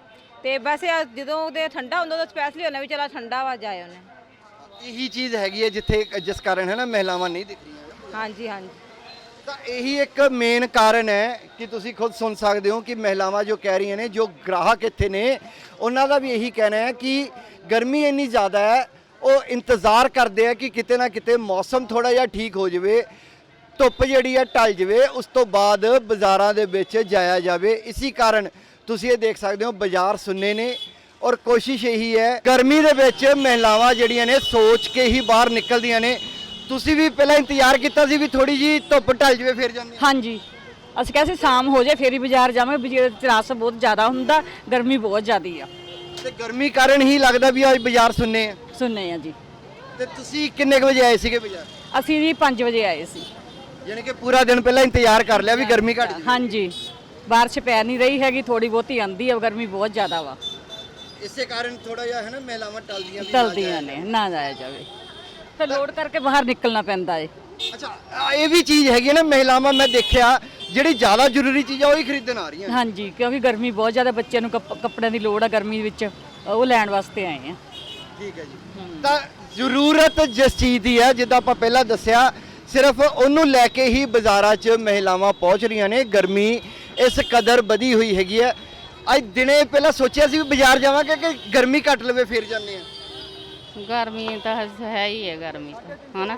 ਤੇ ਵੈਸੇ ਆ ਜਦੋਂ ਤੇ ਠੰਡਾ ਹੁੰਦਾ ਤਾਂ ਸਪੈਸ਼ਲੀ ਹੁੰਦਾ ਵੀ ਚਲਾ ਠੰਡਾ ਵਾ ਜਾਏ ਉਹਨੇ। ਇਹੀ ਚੀਜ਼ ਹੈਗੀ ਹੈ ਜਿੱਥੇ ਜਿਸ ਕਾਰਨ ਹੈ ਨਾ ਮਹਿਲਾਵਾਂ ਨਹੀਂ ਦਿਖ ਰਹੀਆਂ। ਹਾਂਜੀ ਹਾਂਜੀ। ਤਾਂ ਇਹੀ ਇੱਕ ਮੇਨ ਕਾਰਨ ਹੈ ਕਿ ਤੁਸੀਂ ਖੁਦ ਸੁਣ ਸਕਦੇ ਹੋ ਕਿ ਮਹਿਲਾਵਾਂ ਜੋ ਕਹਿ ਰਹੀਆਂ ਨੇ ਜੋ ਗ੍ਰਾਹਕ ਇੱਥੇ ਨੇ ਉਹਨਾਂ ਦਾ ਵੀ ਇਹੀ ਕਹਿਣਾ ਹੈ ਕਿ ਗਰਮੀ ਇੰਨੀ ਜ਼ਿਆਦਾ ਹੈ ਉਹ ਇੰਤਜ਼ਾਰ ਕਰਦੇ ਆ ਕਿ ਕਿਤੇ ਨਾ ਕਿਤੇ ਮੌਸਮ ਥੋੜਾ ਜਿਹਾ ਠੀਕ ਹੋ ਜਾਵੇ, ਧੁੱਪ ਜਿਹੜੀ ਆ ਢਲ ਜਾਵੇ, ਉਸ ਤੋਂ ਬਾਅਦ ਬਾਜ਼ਾਰਾਂ ਦੇ ਵਿੱਚ ਜਾਇਆ ਜਾਵੇ। ਇਸੇ ਕਾਰਨ ਤੁਸੀਂ ਇਹ ਦੇਖ ਸਕਦੇ ਹੋ, ਬਾਜ਼ਾਰ ਸੁੰਨੇ ਨੇ ਔਰ ਕੋਸ਼ਿਸ਼ ਇਹੀ ਹੈ, ਗਰਮੀ ਦੇ ਵਿੱਚ ਮਹਿਲਾਵਾਂ ਜਿਹੜੀਆਂ ਨੇ ਸੋਚ ਕੇ ਹੀ ਬਾਹਰ ਨਿਕਲਦੀਆਂ ਨੇ। ਤੁਸੀਂ ਵੀ ਪਹਿਲਾਂ ਇੰਤਜ਼ਾਰ ਕੀਤਾ ਸੀ ਵੀ ਥੋੜੀ ਜੀ ਧੁੱਪ ਢਲ ਜਾਵੇ, ਫਿਰ ਜਾਂਦੇ ਹਾਂਜੀ। ਅਸੀਂ ਕਹਿੰਦੇ ਸੀ ਸ਼ਾਮ ਹੋ ਜਾਏ, ਫੇਰ ਹੀ ਬਾਜ਼ਾਰ ਜਾਵਾਂਗੇ ਬਾਜ਼ਾਰ ਚ ਰਸ਼ ਬਹੁਤ ਜ਼ਿਆਦਾ ਹੁੰਦਾ, ਗਰਮੀ ਬਹੁਤ ਜ਼ਿਆਦੀ ਆ। ਤੇ ਗਰਮੀ ਕਾਰਨ ਹੀ ਲੱਗਦਾ ਵੀ ਅੱਜ ਬਾਜ਼ਾਰ ਸੁੰਨੇ ਆ। ਸੁਣਨੇ ਆ ਜੀ। ਤੇ ਤੁਸੀਂ ਕਿੰਨੇ ਕੁ ਵਜੇ ਆਏ ਸੀਗੇ ਬਾਜ਼ਾਰ? ਅਸੀਂ ਜੀ 5 ਵਜੇ ਆਏ ਸੀ। ਯਾਨੀ ਕਿ ਪੂਰਾ ਦਿਨ ਪਹਿਲਾਂ ਇੰਤਜ਼ਾਰ ਕਰ ਲਿਆ ਵੀ ਗਰਮੀ ਘਟ ਜਾਵੇ ਹਾਂਜੀ। ਬਾਰਿਸ਼ ਪੈ ਨਹੀਂ ਰਹੀ ਹੈਗੀ ਥੋੜੀ ਬਹੁਤੀ ਆਂਦੀ ਹੈ ਗਰਮੀ ਬਹੁਤ ਜ਼ਿਆਦਾ ਵਾ। ਇਸੇ ਕਾਰਨ ਥੋੜਾ ਜਿਹਾ ਹੈ ਨਾ ਮਹਿਲਾਵਾਂ ਟਲਦੀਆਂ ਵੀ ਨਾ ਟਲਦੀਆਂ ਨੇ ਨਾ ਜਾਇਆ ਜਾਵੇ। ਤੇ ਲੋਡ ਕਰਕੇ ਬਾਹਰ ਨਿਕਲਣਾ ਪੈਂਦਾ ਏ। ਅੱਛਾ ਆ ਇਹ ਵੀ ਚੀਜ਼ ਹੈਗੀ ਹੈ ਨਾ ਮਹਿਲਾਵਾਂ ਮੈਂ ਦੇਖਿਆ ਜਿਹੜੀ ਜ਼ਿਆਦਾ ਜ਼ਰੂਰੀ ਚੀਜ਼ਾਂ ਉਹ ਹੀ ਖਰੀਦਣ ਆ ਰਹੀਆਂ ਹਾਂਜੀ ਕਿਉਂਕਿ ਗਰਮੀ ਬਹੁਤ ਜ਼ਿਆਦਾ ਬੱਚਿਆਂ ਨੂੰ ਕੱਪ- ਕੱਪੜਿਆਂ ਦੀ ਲੋੜ ਆ ਗਰਮੀ ਵਿੱਚ ਉਹ ਲੈਣ ਵਾਸਤੇ ਆਏ ਆ। ਠੀਕ ਹੈ ਜੀ। ਤਾਂ ਜ਼ਰੂਰਤ ਜਿਸ ਚੀਜ਼ ਦੀ ਹੈ ਜਿੱਦਾਂ ਆਪਾਂ ਪਹਿਲਾਂ ਦੱਸਿਆ ਸਿਰਫ ਉਹਨੂੰ ਲੈ ਕੇ ਹੀ ਬਾਜ਼ਾਰਾਂ 'ਚ ਮਹਿਲਾਵਾਂ ਪਹੁੰਚ ਰਹੀਆਂ ਨੇ। ਗਰਮੀ ਇਸ ਕਦਰ ਵਧੀ ਹੋਈ ਹੈਗੀ ਹੈ ਅੱਜ ਦਿਨੇ ਪਹਿਲਾਂ ਸੋਚਿਆ ਸੀ ਵੀ ਬਾਜ਼ਾਰ ਜਾਵਾਂਗੇ ਕਿ ਗਰਮੀ ਘੱਟ ਲਵੇ ਫਿਰ ਜਾਂਦੇ ਆ। ਗਰਮੀ ਤਾਂ ਹੈ ਹੀ ਹੈ ਗਰਮੀ ਤਾਂ ਹਨਾ?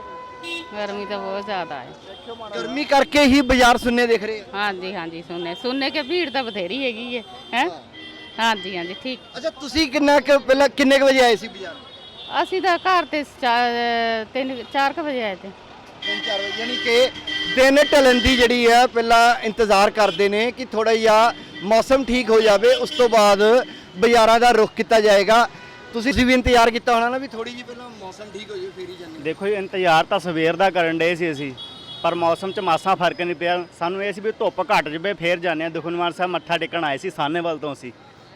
ਗਰਮੀ ਤਾਂ ਬਹੁਤ ਜ਼ਿਆਦਾ ਹੈ। ਗਰਮੀ ਕਰਕੇ ਹੀ ਬਾਜ਼ਾਰ ਸੁੰਨੇ ਦਿਖ ਰਹੇ ਆ ਹਾਂਜੀ ਹਾਂਜੀ ਸੁਣਨੇ ਸੁਣਨੇ ਕਿ ਭੀੜ ਤਾਂ ਬਥੇਰੀ ਹੈਗੀ ਹੈ ਹੈ? ਹਾਂਜੀ ਹਾਂਜੀ ਠੀਕ। ਅੱਛਾ ਤੁਸੀਂ ਕਿੰਨਾ ਕੁ ਪਹਿਲਾਂ ਕਿੰਨੇ ਕੁ ਵਜੇ ਆਏ ਸੀ ਬਾਜ਼ਾਰ? ਅਸੀਂ ਤਾਂ ਘਰ ਤੇ 3 4 ਵਜੇ ਆਏ ਤੇ। 3-4 ਵਜੇ ਯਾਨੀ ਕਿ ਦਿਨ ਢਲਣ ਦੀ ਜਿਹੜੀ ਹੈ ਪਹਿਲਾਂ ਇੰਤਜ਼ਾਰ ਕਰਦੇ ਨੇ ਕਿ ਥੋੜਾ ਜਿਹਾ ਮੌਸਮ ਠੀਕ ਹੋ ਜਾਵੇ ਉਸ ਤੋਂ ਬਾਅਦ ਬਾਜ਼ਾਰਾਂ ਦਾ ਰੁਖ ਕੀਤਾ ਜਾਏਗਾ। ਤੁਸੀਂ ਵੀ ਇੰਤਜ਼ਾਰ ਕੀਤਾ ਹੋਣਾ ਨਾ ਵੀ ਥੋੜੀ ਜਿਹੀ ਪਹਿਲਾਂ ਮੌਸਮ ਠੀਕ ਹੋ ਜਾਵੇ ਫੇਰ ਹੀ ਜਾਂਦੇ ਦੇਖੋ ਜੀ ਇੰਤਜ਼ਾਰ ਤਾਂ ਸਵੇਰ ਦਾ ਕਰਨ ਡਏ ਸੀ ਅਸੀਂ ਪਰ ਮੌਸਮ 'ਚ ਮਾਸਾ ਫ਼ਰਕ ਨਹੀਂ ਪਿਆ। ਸਾਨੂੰ ਇਹ ਸੀ ਵੀ ਧੁੱਪ ਘਟ ਜਵੇ ਫੇਰ ਜਾਂਦੇ ਆ ਦੁਖਨਵਾਰ ਸਾਹਿਬ ਮੱਥਾ ਟੇਕਣ ਆਏ ਸੀ ਸਾਹਨੇਵਾਲ ਤੋਂ ਅਸੀਂ।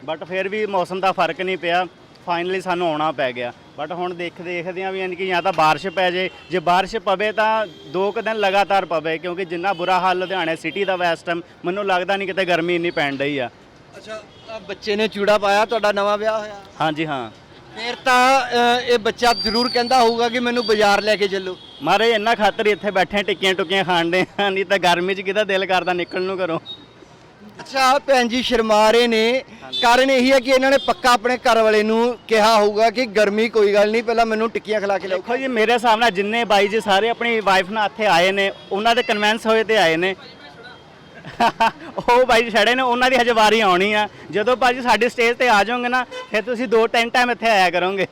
ਬਟ ਫਿਰ ਵੀ ਮੌਸਮ ਦਾ ਫ਼ਰਕ ਨਹੀਂ ਪਿਆ। ਫਾਈਨਲੀ ਸਾਨੂੰ ਆਉਣਾ ਪੈ ਗਿਆ। ਬਟ ਹੁਣ ਦੇਖ ਦੇਖਦੇ ਆ ਵੀ ਯਾਨੀ ਕਿ ਜਾਂ ਤਾਂ ਬਾਰਿਸ਼ ਪੈ ਜੇ। ਜੇ ਬਾਰਿਸ਼ ਪਵੇ ਤਾਂ ਦੋ ਕੁ ਦਿਨ ਲਗਾਤਾਰ ਪਵੇ ਕਿਉਂਕਿ ਜਿੰਨਾ ਬੁਰਾ ਹਾਲ ਲੁਧਿਆਣੇ ਸਿਟੀ ਦਾ ਵੈਸ ਟਾਈਮ ਮੈਨੂੰ ਲੱਗਦਾ ਨਹੀਂ ਕਿਤੇ ਗਰਮੀ ਇੰਨੀ ਪੈਣ ਡਈ ਆ। ਅੱਛਾ ਆਹ ਬੱਚੇ ਨੇ ਚੂੜਾ ਪਾਇਆ ਤੁਹਾਡਾ ਨਵਾਂ ਵਿਆਹ ਹੋਇਆ? ਹਾਂਜੀ ਹਾਂ। ਫੇਰ ਤਾਂ ਇਹ ਬੱਚਾ ਜ਼ਰੂਰ ਕਹਿੰਦਾ ਹੋਊਗਾ ਕਿ ਮੈਨੂੰ ਬਾਜ਼ਾਰ ਲੈ ਕੇ ਚੱਲੋ। ਮਾਰੇ ਇੰਨਾ ਖਾਤਰ ਇੱਥੇ ਬੈਠੇ ਟਿੱਕੀਆਂ ਟੁੱਕੀਆਂ ਖਾਣ ਦੇ ਨਹੀਂ ਤਾਂ ਗਰਮੀ 'ਚ ਕਿਹਦਾ ਦਿਲ ਕਰਦਾ ਨਿਕਲਣ ਨੂੰ ਘਰੋਂ? ਅੱਛਾ ਭੈਣ ਜੀ ਸ਼ਰਮਾ ਰਹੇ ਨੇ ਕਾਰਨ ਇਹੀ ਹੈ ਕਿ ਇਹਨਾਂ ਨੇ ਪੱਕਾ ਆਪਣੇ ਘਰ ਵਾਲੇ ਨੂੰ ਕਿਹਾ ਹੋਊਗਾ ਕਿ ਗਰਮੀ ਕੋਈ ਗੱਲ ਨਹੀਂ ਪਹਿਲਾਂ ਮੈਨੂੰ ਟਿੱਕੀਆਂ ਖਿਲਾ ਕੇ ਲਿਆਓ। ਦੇਖੋ ਜੀ ਮੇਰੇ ਹਿਸਾਬ ਨਾਲ ਜਿੰਨੇ ਬਾਈ ਜੀ ਸਾਰੇ ਆਪਣੀ ਵਾਈਫ ਨਾਲ ਇੱਥੇ ਆਏ ਨੇ ਉਹਨਾਂ ਦੇ ਕਨਵੈਂਸ ਹੋਏ ਤੇ ਆਏ ਨੇ। ਉਹ ਬਾਈ ਜੀ ਛੜੇ ਨੇ ਉਹਨਾਂ ਦੀ ਹਜੇ ਵਾਰੀ ਆਉਣੀ ਆ। ਜਦੋਂ ਬਾਜੀ ਸਾਡੀ ਸਟੇਜ ਤੇ ਆ ਜਾਓਗੇ ਨਾ ਫਿਰ ਤੁਸੀਂ ਦੋ ਤਿੰਨ ਟਾਈਮ ਇੱਥੇ ਆਇਆ ਕਰੋਗੇ।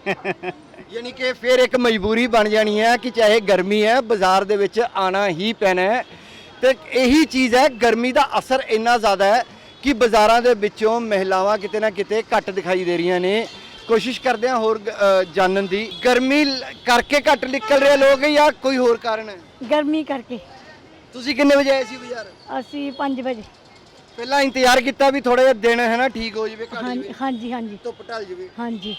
ਯਾਨੀ ਕਿ ਫਿਰ ਇੱਕ ਮਜਬੂਰੀ ਬਣ ਜਾਣੀ ਹੈ ਕਿ ਚਾਹੇ ਗਰਮੀ ਹੈ ਬਾਜ਼ਾਰ ਦੇ ਵਿੱਚ ਆਣਾ ਹੀ ਪੈਣਾ ਹੈ। ਤੇ ਇਹੀ ਚੀਜ਼ ਹੈ ਗਰਮੀ ਦਾ ਅਸਰ ਇੰਨਾ ਜ਼ਿਆਦਾ ਹੈ ਕਿ ਬਾਜ਼ਾਰਾਂ ਦੇ ਵਿੱਚੋਂ ਮਹਿਲਾਵਾਂ ਕਿਤੇ ਨਾ ਕਿਤੇ ਘੱਟ ਦਿਖਾਈ ਦੇ ਰਹੀਆਂ ਨੇ। ਕੋਸ਼ਿਸ਼ ਕਰਦੇ ਹਾਂ ਹੋਰ ਅ, ਜਾਣਨ ਦੀ। ਗਰਮੀ ਲ- ਕਰਕੇ ਘੱਟ ਨਿਕਲ ਰਹੇ ਲੋਕ ਜਾਂ ਕੋਈ ਹੋਰ ਕਾਰਨ ਹੈ? ਗਰਮੀ ਕਰਕੇ। ਤੁਸੀਂ ਕਿੰਨੇ ਵਜੇ ਆਏ ਸੀ ਬਾਜ਼ਾਰ? ਅਸੀਂ 5 ਵਜੇ। ਪਹਿਲਾਂ ਇੰਤਜ਼ਾਰ ਕੀਤਾ ਵੀ ਥੋੜਾ ਜਿਹਾ ਦਿਨ ਹੈ ਨਾ ਠੀਕ ਹੋ ਜਾਵੇ ਘੱਟ ਜਾਵੇ। ਹਾਂਜੀ ਹਾਂਜੀ। ਧੁੱਪ ਢਲ ਜਾਵੇ। ਹਾਂਜੀ।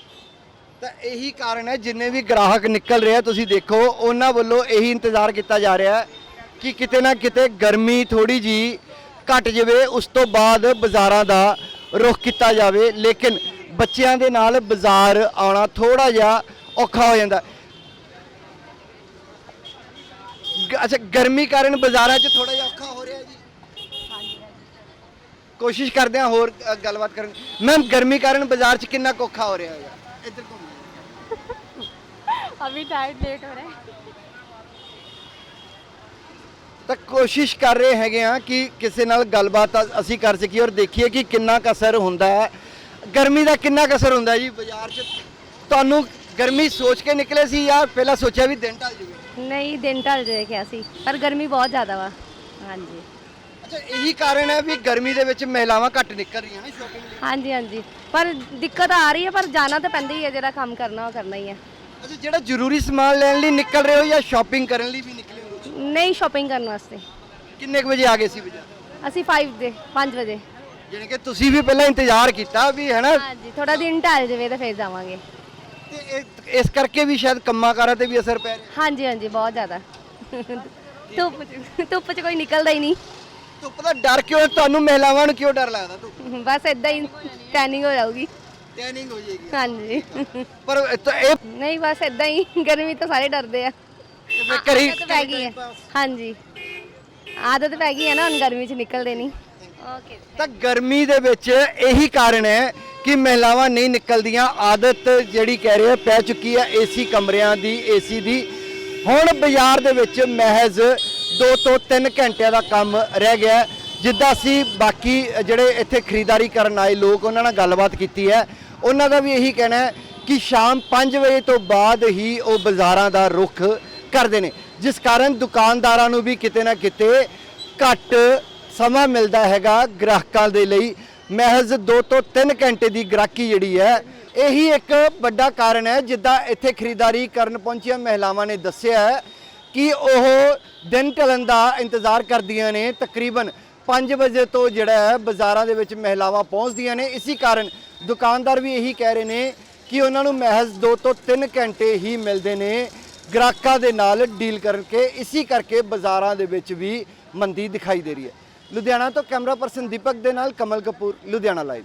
ਤਾਂ ਇਹੀ ਕਾਰਨ ਹੈ ਜਿੰਨੇ ਵੀ ਗ੍ਰਾਹਕ ਨਿਕਲ ਰਹੇ ਤੁਸੀਂ ਦੇਖੋ ਉਹਨਾਂ ਵੱਲੋਂ ਇਹੀ ਇੰਤਜ਼ਾਰ ਕੀਤਾ ਜਾ ਰਿਹਾ ਹੈ ਕਿ ਕਿਤੇ ਨਾ ਕਿਤੇ ਗਰਮੀ ਥੋੜੀ ਜੀ ਘਟ ਜਾਵੇ ਉਸ ਤੋਂ ਬਾਅਦ ਬਾਜ਼ਾਰਾਂ ਦਾ ਰੁਖ ਕੀਤਾ ਜਾਵੇ। ਲੇਕਿਨ ਬੱਚਿਆਂ ਦੇ ਨਾਲ ਬਾਜ਼ਾਰ ਆਉਣਾ ਥੋੜਾ ਜਿਹਾ ਔਖਾ ਹੋ ਜਾਂਦਾ। ਗ- ਅੱਛਾ ਗਰਮੀ ਕਾਰਨ ਬਾਜ਼ਾਰਾਂ 'ਚ ਥੋੜਾ ਜਿਹਾ ਔਖਾ ਹੋ ਰਿਹਾ ਜੀ ਕੋਸ਼ਿਸ਼ ਕਰਦੇ ਹਾਂ ਹੋਰ ਅ, ਗੱਲਬਾਤ ਕਰਨ ਮੈਮ ਗਰਮੀ ਕਾਰਨ ਬਾਜ਼ਾਰ 'ਚ ਕਿੰਨਾ ਕੁ ਔਖਾ ਹੋ ਰਿਹਾ ਹੈ ਇੱਧਰ ਘੁੰਮੋ अभी टाइम लेट हो रहा है ਤਾਂ ਕੋਸ਼ਿਸ਼ ਕਰ ਰਹੇ ਹੈਗੇ ਆ ਕਿ ਕਿਸੇ ਨਾਲ ਗੱਲਬਾਤ ਅ- ਅਸੀਂ ਕਰ ਸਕੀਏ ਔਰ ਦੇਖੀਏ ਕਿ ਕਿੰਨਾ ਕੁ ਅਸਰ ਹੁੰਦਾ ਹੈ ਗਰਮੀ ਦਾ ਕਿੰਨਾ ਕੁ ਅਸਰ ਹੁੰਦਾ ਹੈ ਜੀ ਬਾਜ਼ਾਰ 'ਚ ਤੁਹਾਨੂੰ ਗਰਮੀ ਸੋਚ ਕੇ ਨਿਕਲੇ ਸੀ ਜਾਂ ਪਹਿਲਾਂ ਸੋਚਿਆ ਵੀ ਦਿਨ ਢਲ ਜੂਗੇ ਨਹੀਂ ਦਿਨ ਢਲ ਜਾਏ ਕਿਹਾ ਸੀ ਪਰ ਗਰਮੀ ਬਹੁਤ ਜ਼ਿਆਦਾ ਵਾ। ਹਾਂਜੀ। ਅੱਛਾ ਇਹੀ ਕਾਰਨ ਹੈ ਵੀ ਗਰਮੀ ਦੇ ਵਿੱਚ ਮਹਿਲਾਵਾਂ ਘੱਟ ਨਿਕਲ ਰਹੀਆਂ ਨੇ ਸ਼ਾਪਿੰਗ ਲਈ? ਹਾਂਜੀ ਹਾਂਜੀ। ਪਰ ਦਿੱਕਤ ਆ ਰਹੀ ਹੈ ਪਰ ਜਾਣਾ ਤਾਂ ਪੈਂਦਾ ਹੀ ਹੈ ਜਿਹੜਾ ਕੰਮ ਕਰਨਾ ਉਹ ਕਰਨਾ ਹੀ ਹੈ। ਅੱਛਾ ਜਿਹੜਾ ਜ਼ਰੂਰੀ ਸਮਾਨ ਲੈਣ ਲਈ ਨਿਕਲ ਰਹੇ ਹੋ ਜਾਂ ਸ਼ਾਪਿੰਗ ਕਰਨ ਲਈ ਵੀ ਨਿਕਲੇ ਹੋ? ਨਹੀਂ ਸ਼ਾਪਿੰਗ ਕਰਨ ਵਾਸਤੇ। ਕਿੰਨੇ ਕੁ ਵਜੇ ਆ ਗਏ ਸੀ ਬਾਜ਼ਾਰ ਅਸੀਂ 5 ਦੇ 5 ਵਜੇ। ਯਾਨੀ ਕਿ ਤੁਸੀਂ ਵੀ ਪਹਿਲਾਂ ਇੰਤਜ਼ਾਰ ਕੀਤਾ ਵੀ ਹੈ ਨਾ ਹਾਂਜੀ ਥੋੜਾ ਦਿਨ ਢਲ ਜਾਵੇ ਤਾਂ ਫਿਰ ਜਾਵਾਂਗੇ। ਤੇ ਇਹ- ਇਸ ਕਰਕੇ ਵੀ ਸ਼ਾਇਦ ਕੰਮਾਂ ਕਾਰਾਂ ਤੇ ਵੀ ਅਸਰ ਪੈ ਰਿਹਾ। ਹਾਂਜੀ ਹਾਂਜੀ ਬਹੁਤ ਜ਼ਿਆਦਾ। ਧੁੱਪ 'ਚ ਧੁੱਪ 'ਚ ਕੋਈ ਨਿਕਲਦਾ ਹੀ ਨਹੀਂ। ਧੁੱਪ ਦਾ ਡਰ ਕਿਉਂ ਹੈ? ਤੁਹਾਨੂੰ ਮਹਿਲਾਵਾਂ ਨੂੰ ਕਿਉਂ ਡਰ ਲੱਗਦਾ ਧੁੱਪ? ਬਸ ਇਦਾਂ ਹੀ ਟੈਨਿੰਗ ਹੋ ਜਾਊਗੀ। ਟੈਨਿੰਗ ਹੋ ਜਾਏਗੀ। ਹਾਂਜੀ। ਪਰ ਇਹ ਤਾਂ ਇਹ ਨਹੀਂ ਬਸ ਇਦਾਂ ਹੀ ਗਰਮੀ ਤੋਂ ਸਾਰੇ ਡਰਦੇ ਆ। ਫਿਰ ਆਦਤ ਪੈ ਗਈ ਹੈ। ਹਾਂਜੀ। ਆਦਤ ਪੈ ਗਈ ਹੈ ਨਾ ਹੁਣ ਗਰਮੀ 'ਚ ਨਿਕਲਦੇ ਨਹੀਂ। ਓਕੇ। ਤਾਂ ਗਰਮੀ ਦੇ ਵਿੱਚ ਇਹੀ ਕਾਰਨ ਹੈ ਕਿ ਮਹਿਲਾਵਾਂ ਨਹੀਂ ਨਿਕਲਦੀਆਂ, ਆਦਤ ਜਿਹੜੀ ਕਹਿ ਰਹੇ ਪੈ ਚੁੱਕੀ ਹੈ ਏਸੀ ਕਮਰਿਆਂ ਦੀ, ਏਸੀ ਦੀ। ਹੁਣ ਬਾਜ਼ਾਰ ਦੇ ਵਿੱਚ ਮਹਿਜ਼ 2 ਤੋਂ 3 ਘੰਟਿਆਂ ਦਾ ਕੰਮ ਰਹਿ ਗਿਆ। ਜਿੱਦਾਂ ਅਸੀਂ ਬਾਕੀ ਜਿਹੜੇ ਇੱਥੇ ਖਰੀਦਦਾਰੀ ਕਰਨ ਆਏ ਲੋਕ, ਉਹਨਾਂ ਨਾਲ ਗੱਲਬਾਤ ਕੀਤੀ ਹੈ। ਉਹਨਾਂ ਦਾ ਵੀ ਇਹੀ ਕਹਿਣਾ ਹੈ ਕਿ ਸ਼ਾਮ 5 ਵਜੇ ਤੋਂ ਬਾਅਦ ਹੀ ਉਹ ਬਾਜ਼ਾਰਾਂ ਦਾ ਰੁਖ ਕਰਦੇ ਨੇ। ਜਿਸ ਕਾਰਨ ਦੁਕਾਨਦਾਰਾਂ ਨੂੰ ਵੀ ਕਿਤੇ ਨਾ ਕਿਤੇ ਘੱਟ ਸਮਾਂ ਮਿਲਦਾ ਹੈਗਾ ਗ੍ਰਾਹਕਾਂ ਦੇ ਲਈ। ਮਹਿਜ਼ 2 ਤੋਂ 3 ਘੰਟੇ ਦੀ ਗ੍ਰਾਹਕੀ ਜਿਹੜੀ ਹੈ, ਇਹੀ ਇੱਕ ਵੱਡਾ ਕਾਰਨ ਹੈ, ਜਿੱਦਾਂ ਇੱਥੇ ਖਰੀਦਦਾਰੀ ਕਰਨ ਪਹੁੰਚੀਆਂ ਮਹਿਲਾਵਾਂ ਨੇ ਦੱਸਿਆ ਹੈ ਕਿ ਉਹ ਦਿਨ ਢਲਣ ਦਾ ਇੰਤਜ਼ਾਰ ਕਰਦੀਆਂ ਨੇ। ਤਕਰੀਬਨ 5 ਵਜੇ ਤੋਂ ਜਿਹੜਾ ਹੈ, ਬਾਜ਼ਾਰਾਂ ਦੇ ਵਿੱਚ ਮਹਿਲਾਵਾਂ ਪਹੁੰਚਦੀਆਂ ਨੇ। ਇਸੇ ਕਾਰਨ ਦੁਕਾਨਦਾਰ ਵੀ ਇਹੀ ਕਹਿ ਰਹੇ ਨੇ ਕਿ ਉਹਨਾਂ ਨੂੰ ਮਹਿਜ਼ 2 ਤੋਂ 3 ਘੰਟੇ ਹੀ ਮਿਲਦੇ ਨੇ ਗ੍ਰਾਹਕਾਂ ਦੇ ਨਾਲ ਡੀਲ ਕਰਕੇ। ਇਸੇ ਕਰਕੇ ਬਾਜ਼ਾਰਾਂ ਦੇ ਵਿੱਚ ਵੀ ਮੰਦੀ ਦਿਖਾਈ ਦੇ ਰਹੀ ਹੈ। ਲੁਧਿਆਣਾ ਤੋਂ ਕੈਮਰਾ ਪਰਸਨ ਦੀਪਕ ਦੇ ਨਾਲ ਕਮਲ ਕਪੂਰ ਲੁਧਿਆਣਾ ਲਾਈਵ